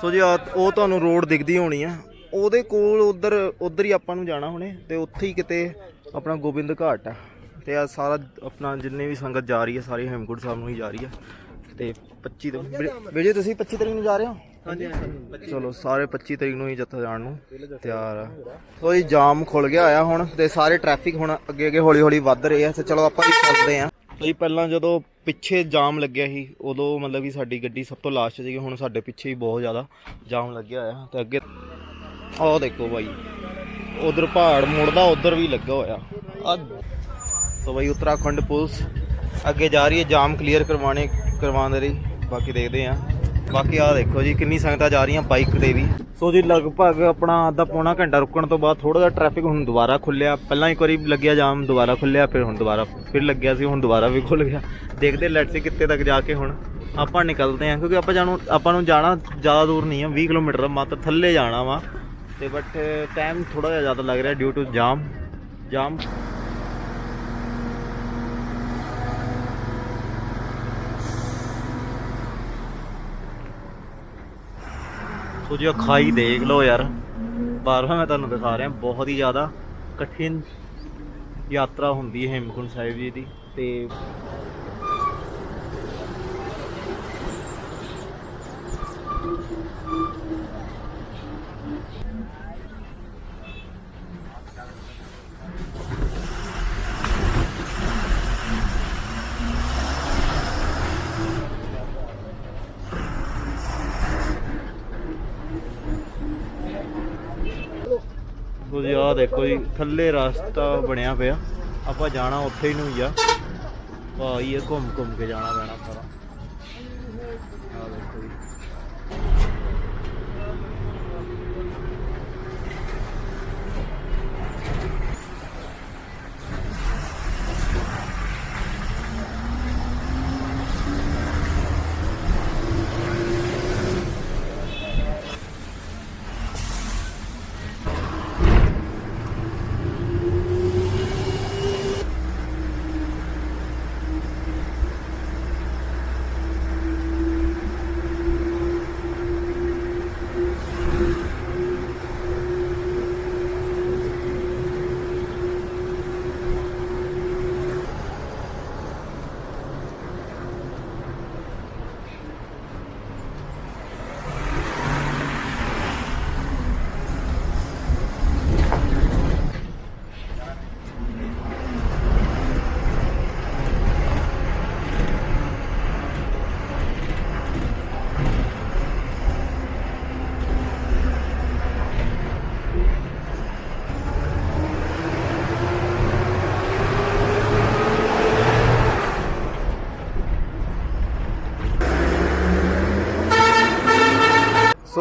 ਸੋ ਜੀ ਆ ਉਹ ਤੁਹਾਨੂੰ ਰੋਡ ਦਿਖਦੀ ਹੋਣੀ ਆ। ਉਹਦੇ ਕੋਲ ਉਧਰ ਉਧਰ ਹੀ ਆਪਾਂ ਨੂੰ ਜਾਣਾ ਹੁਣੇ ਤੇ ਉੱਥੇ ਹੀ ਕਿਤੇ ਆਪਣਾ ਗੋਬਿੰਦ ਘਾਟ ਆ। ਤੇ ਆ ਸਾਰਾ ਆਪਣਾ ਜਿੰਨੇ ਵੀ ਸੰਗਤ ਜਾ ਰਹੀ ਹੈ ਸਾਰੀ ਹੇਮਕੁੰਟ ਸਾਹਿਬ ਨੂੰ ਹੀ ਜਾ ਰਹੀ ਹੈ ਤੇ 25 ਤੋਂ ਵੀਰੇ ਤੁਸੀਂ 25 ਤਰੀਕ ਨੂੰ ਜਾ ਰਹੇ ਹੋ? ਹਾਂਜੀ ਹਾਂਜੀ। ਚਲੋ ਸਾਰੇ 25 ਤਰੀਕ ਨੂੰ ਹੀ ਜੱਥਾ ਜਾਣ ਨੂੰ ਤਿਆਰ ਆ। ਸੋ ਜੀ ਜਾਮ ਖੁੱਲ ਗਿਆ ਆ ਹੁਣ ਤੇ ਸਾਰੇ ਟ੍ਰੈਫਿਕ ਹੁਣ ਅੱਗੇ ਅੱਗੇ ਹੌਲੀ ਹੌਲੀ ਵੱਧ ਰਹੇ ਆ ਤੇ ਚਲੋ ਆਪਾਂ ਵੀ ਚੱਲਦੇ ਆ। ਜੀ ਪਹਿਲਾਂ ਜਦੋਂ ਪਿੱਛੇ ਜਾਮ ਲੱਗਿਆ ਸੀ ਉਦੋਂ ਮਤਲਬ ਕਿ ਸਾਡੀ ਗੱਡੀ ਸਭ ਤੋਂ ਲਾਸਟ ਸੀਗੀ ਹੁਣ ਸਾਡੇ ਪਿੱਛੇ ਹੀ ਬਹੁਤ ਜ਼ਿਆਦਾ ਜਾਮ ਲੱਗਿਆ ਆ ਤੇ ਅੱਗੇ ਆਹ ਦੇਖੋ ਬਾਈ। ਉਧਰ ਪਹਾੜ ਮੁੜਦਾ ਉਧਰ ਵੀ ਲੱਗਾ ਹੋਇਆ। ਆ ਸੋ ਬਾਈ ਉੱਤਰਾਖੰਡ ਪੁਲਿਸ ਅੱਗੇ ਜਾ ਰਹੀ ਹੈ ਜਾਮ ਕਲੀਅਰ ਕਰਵਾਣੇ ਕਰਵਾਉਣ ਦੇ ਲਈ। ਬਾਕੀ ਦੇਖਦੇ ਆ ਬਾਕੀ ਆ ਦੇਖੋ ਜੀ ਕਿੰਨੀ ਸੰਗਤਾਂ ਜਾ ਰਹੀਆਂ ਬਾਈਕ ਤੇ ਵੀ। ਸੋ ਜੀ ਲਗਭਗ ਆਪਣਾ ਅੱਧਾ ਪੌਣਾ ਘੰਟਾ ਰੁਕਣ ਤੋਂ ਬਾਅਦ ਥੋੜਾ ਜਿਹਾ ਟ੍ਰੈਫਿਕ ਹੁਣ ਦੁਬਾਰਾ ਖੁੱਲਿਆ। ਪਹਿਲਾਂ ਇੱਕ ਵਾਰੀ ਲੱਗਿਆ ਜਾਮ ਦੁਬਾਰਾ ਖੁੱਲਿਆ ਫਿਰ ਹੁਣ ਦੁਬਾਰਾ ਫਿਰ ਲੱਗਿਆ ਸੀ ਹੁਣ ਦੁਬਾਰਾ ਵੀ ਖੁੱਲ ਗਿਆ। ਦੇਖਦੇ ਲੈਟਸ ਸੀ ਕਿੱਥੇ ਤੱਕ ਜਾ ਕੇ ਹੁਣ ਆਪਾਂ ਨਿਕਲਦੇ ਆ ਕਿਉਂਕਿ ਆਪਾਂ ਜਾਣੂ ਆਪਾਂ ਨੂੰ ਜਾਣਾ ਜ਼ਿਆਦਾ ਦੂਰ ਨਹੀਂ ਆ 20 ਕਿਲੋਮੀਟਰ ਮਾਤਰ ਥੱਲੇ ਜਾਣਾ ਵਾ। ਤੇ ਬਟ ਟਾਈਮ ਥੋੜਾ ਜਿਹਾ ਜ਼ਿਆਦਾ ਲੱਗ ਰਿਹਾ ਡਿਊ ਟੂ ਜਾਮ। ਜਾਮ। ਸੋ ਜੀ ਖਾਈ ਦੇਖ ਲਓ ਯਾਰ। ਬਾਰ-ਬਾਰ ਮੈਂ ਤੁਹਾਨੂੰ ਦਿਖਾ ਰਿਹਾ, ਬਹੁਤ ਹੀ ਜ਼ਿਆਦਾ ਕਠਿਨ ਯਾਤਰਾ ਹੁੰਦੀ ਹੈ ਹੇਮਕੁੰਟ ਸਾਹਿਬ ਜੀ ਦੀ। ਤੇ ਤੁਸੀਂ ਆਹ ਦੇਖੋ ਜੀ, ਥੱਲੇ ਰਸਤਾ ਬਣਿਆ ਪਿਆ। ਆਪਾਂ ਜਾਣਾ ਉੱਥੇ ਹੀ ਨੂੰ ਹੀ ਆ। ਭਾਈ ਇਹ ਘੁੰਮ ਘੁੰਮ ਕੇ ਜਾਣਾ ਪੈਣਾ ਸਾਰਾ।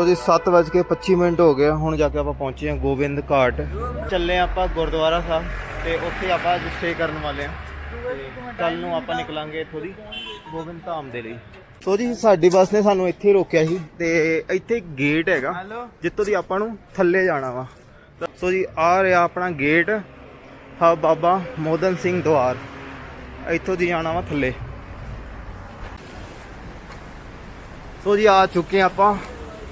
ਸੋ ਜੀ 7:25 ਮਿੰਟ ਹੋ ਗਏ ਹੁਣ ਜਾ ਕੇ ਆਪਾਂ ਪਹੁੰਚੇ ਹਾਂ ਗੋਬਿੰਦ ਘਾਟ। ਚੱਲੇ ਆਪਾਂ ਗੁਰਦੁਆਰਾ ਸਾਹਿਬ ਤੇ ਉੱਥੇ ਆਪਾਂ ਅੱਜ ਸਟੇ ਕਰਨ ਵਾਲੇ ਹਾਂ। ਕੱਲ ਨੂੰ ਆਪਾਂ ਨਿਕਲਾਂਗੇ ਇੱਥੋਂ ਦੀ ਗੋਬਿੰਦ ਧਾਮ ਦੇ ਲਈ। ਸੋ ਜੀ ਸਾਡੀ ਬੱਸ ਨੇ ਸਾਨੂੰ ਇੱਥੇ ਰੋਕਿਆ ਸੀ ਤੇ ਇੱਥੇ ਗੇਟ ਹੈਗਾ ਜਿੱਥੋਂ ਦੀ ਆਪਾਂ ਨੂੰ ਥੱਲੇ ਜਾਣਾ ਵਾ। ਸੋ ਜੀ ਆ ਰਿਹਾ ਆਪਣਾ ਗੇਟ ਹਾਂ ਬਾਬਾ ਮੋਦਨ ਸਿੰਘ ਦਵਾਰ ਇੱਥੋਂ ਦੀ ਜਾਣਾ ਵਾ ਥੱਲੇ। ਸੋ ਜੀ ਆ ਚੁੱਕੇ ਆਪਾਂ।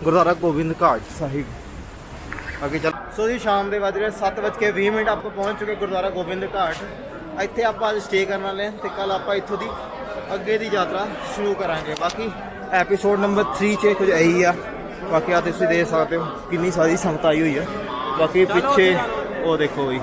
ਗੁਰਦੁਆਰਾ ਗੋਬਿੰਦ ਘਾਟ ਸਾਹਿਬ। ਅੱਗੇ ਚੱਲ ਸੋ ਜੀ ਸ਼ਾਮ ਦੇ ਵੱਜ ਰਹੇ 7:20 ਮਿੰਟ ਆਪਾਂ ਪਹੁੰਚ ਚੁੱਕੇ ਗੁਰਦੁਆਰਾ ਗੋਬਿੰਦ ਘਾਟ। ਇੱਥੇ ਆਪਾਂ ਅੱਜ ਸਟੇ ਕਰਨ ਵਾਲੇ ਹਾਂ ਤੇ ਕੱਲ ਆਪਾਂ ਇੱਥੋਂ ਦੀ ਅੱਗੇ ਦੀ ਯਾਤਰਾ ਸ਼ੁਰੂ ਕਰਾਂਗੇ। ਬਾਕੀ ਐਪੀਸੋਡ ਨੰਬਰ 3 ਚ ਕੁਝ ਇਹੀ ਆ। ਬਾਕੀ ਆ ਤੁਸੀਂ ਦੇਖ ਸਕਦੇ ਹੋ ਕਿੰਨੀ ਸਾਰੀ ਸੰਗਤ ਆਈ ਹੋਈ ਆ। ਬਾਕੀ ਪਿੱਛੇ ਉਹ ਦੇਖੋ ਬਈ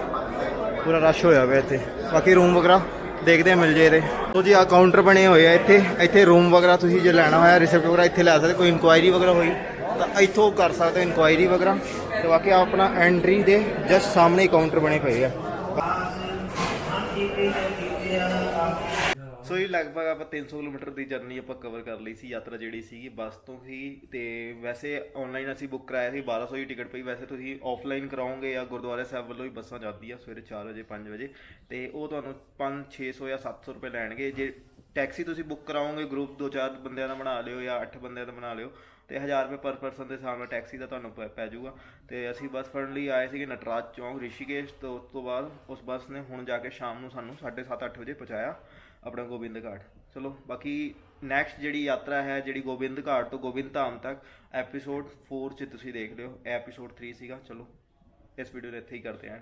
ਪੂਰਾ ਰਸ਼ ਹੋਇਆ ਹੋਇਆ ਇੱਥੇ। ਬਾਕੀ ਰੂਮ ਵਗੈਰਾ ਦੇਖਦੇ ਆ ਮਿਲ ਜੇ ਇਹਦੇ। ਸੋ ਜੀ ਆ ਕਾਊਂਟਰ ਬਣੇ ਹੋਏ ਆ ਇੱਥੇ। ਇੱਥੇ ਰੂਮ ਵਗੈਰਾ ਤੁਸੀਂ ਜੇ ਲੈਣਾ ਹੋਇਆ ਰਿਸਿਪਟ ਵਗੈਰਾ ਇੱਥੇ ਲੈ ਸਕਦੇ ਕੋਈ ਇਨਕੁਆਇਰੀ ਵਗੈਰਾ ਹੋਈ ਤਾਂ ਇੱਥੋਂ ਕਰ ਸਕਦੇ ਇਨਕੁਆਇਰੀ ਵਗੈਰਾ। ਤੇ ਬਾਕੀ ਆਪਣਾ ਐਂਟਰੀ ਦੇ ਜਸਟ ਸਾਹਮਣੇ ਕਾਊਂਟਰ ਬਣੇ ਪਏ ਆ। ਸੋ ਇਹ ਲਗਭਗ ਆਪਾਂ 300 ਕਿਲੋਮੀਟਰ ਦੀ ਜਰਨੀ ਆਪਾਂ ਕਵਰ ਕਰ ਲਈ ਸੀ, ਯਾਤਰਾ ਜਿਹੜੀ ਸੀਗੀ ਬੱਸ ਤੋਂ ਹੀ। ਤੇ ਵੈਸੇ ਆਨਲਾਈਨ ਅਸੀਂ ਬੁੱਕ ਕਰਾਇਆ ਸੀ 1200 ਦੀ ਟਿਕਟ ਪਈ। ਵੈਸੇ ਤੁਸੀਂ ਆਫਲਾਈਨ ਕਰਾਓਗੇ ਜਾਂ ਗੁਰਦੁਆਰਾ ਸਾਹਿਬ ਵੱਲੋਂ ਹੀ ਬੱਸਾਂ ਜਾਂਦੀਆਂ ਸਵੇਰੇ 4 ਵਜੇ 5 ਵਜੇ। ਤੇ ਉਹ ਤੁਹਾਨੂੰ 5 600 ਜਾਂ 700 ਰੁਪਏ ਲੈਣਗੇ। ਜੇ ਟੈਕਸੀ ਤੁਸੀਂ ਬੁੱਕ ਕਰਾਓਗੇ ਗਰੁੱਪ ਦੋ ਚਾਰ ਬੰਦਿਆਂ ਦਾ ਬਣਾ ਲਿਓ ਜਾਂ 8 ਬੰਦਿਆਂ ਦਾ ਬਣਾ ਲਿਓ ਤੇ 1000 ਰੁਪਏ ਪਰ ਪਰਸਨ ਦੇ ਹਿਸਾਬ ਨਾਲ ਟੈਕਸੀ ਦਾ ਤੁਹਾਨੂੰ ਪੈ- ਪੈ ਜਾਊਗਾ। ਤੇ ਅਸੀਂ ਬੱਸ ਫੜਨ ਲਈ ਆਏ ਸੀਗੇ ਨਟਰਾਜ ਚੌਂਕ, ਰਿਸ਼ੀਕੇਸ਼ ਤੋਂ, ਉਸ ਤੋਂ ਬਾਅਦ ਉਸ ਬੱਸ ਨੇ ਹੁਣ ਜਾ ਕੇ ਸ਼ਾਮ ਨੂੰ ਸਾਨੂੰ 7:30 8 ਵਜੇ ਪਹੁੰਚਾਇਆ ਆਪਣਾ ਗੋਬਿੰਦ ਘਾਟ। ਚਲੋ, ਬਾਕੀ ਨੈਕਸਟ ਜਿਹੜੀ ਯਾਤਰਾ ਹੈ, ਜਿਹੜੀ ਗੋਬਿੰਦ ਘਾਟ ਤੋਂ ਗੋਬਿੰਦ ਧਾਮ ਤੱਕ ਐਪੀਸੋਡ 4 ਚ ਤੁਸੀਂ ਦੇਖ ਲਿਓ ਐਪੀਸੋਡ 3 ਸੀਗਾ। ਚਲੋ, ਇਸ ਵੀਡੀਓ ਨੂੰ ਇੱਥੇ ਹੀ ਕਰਦੇ ਹਾਂ।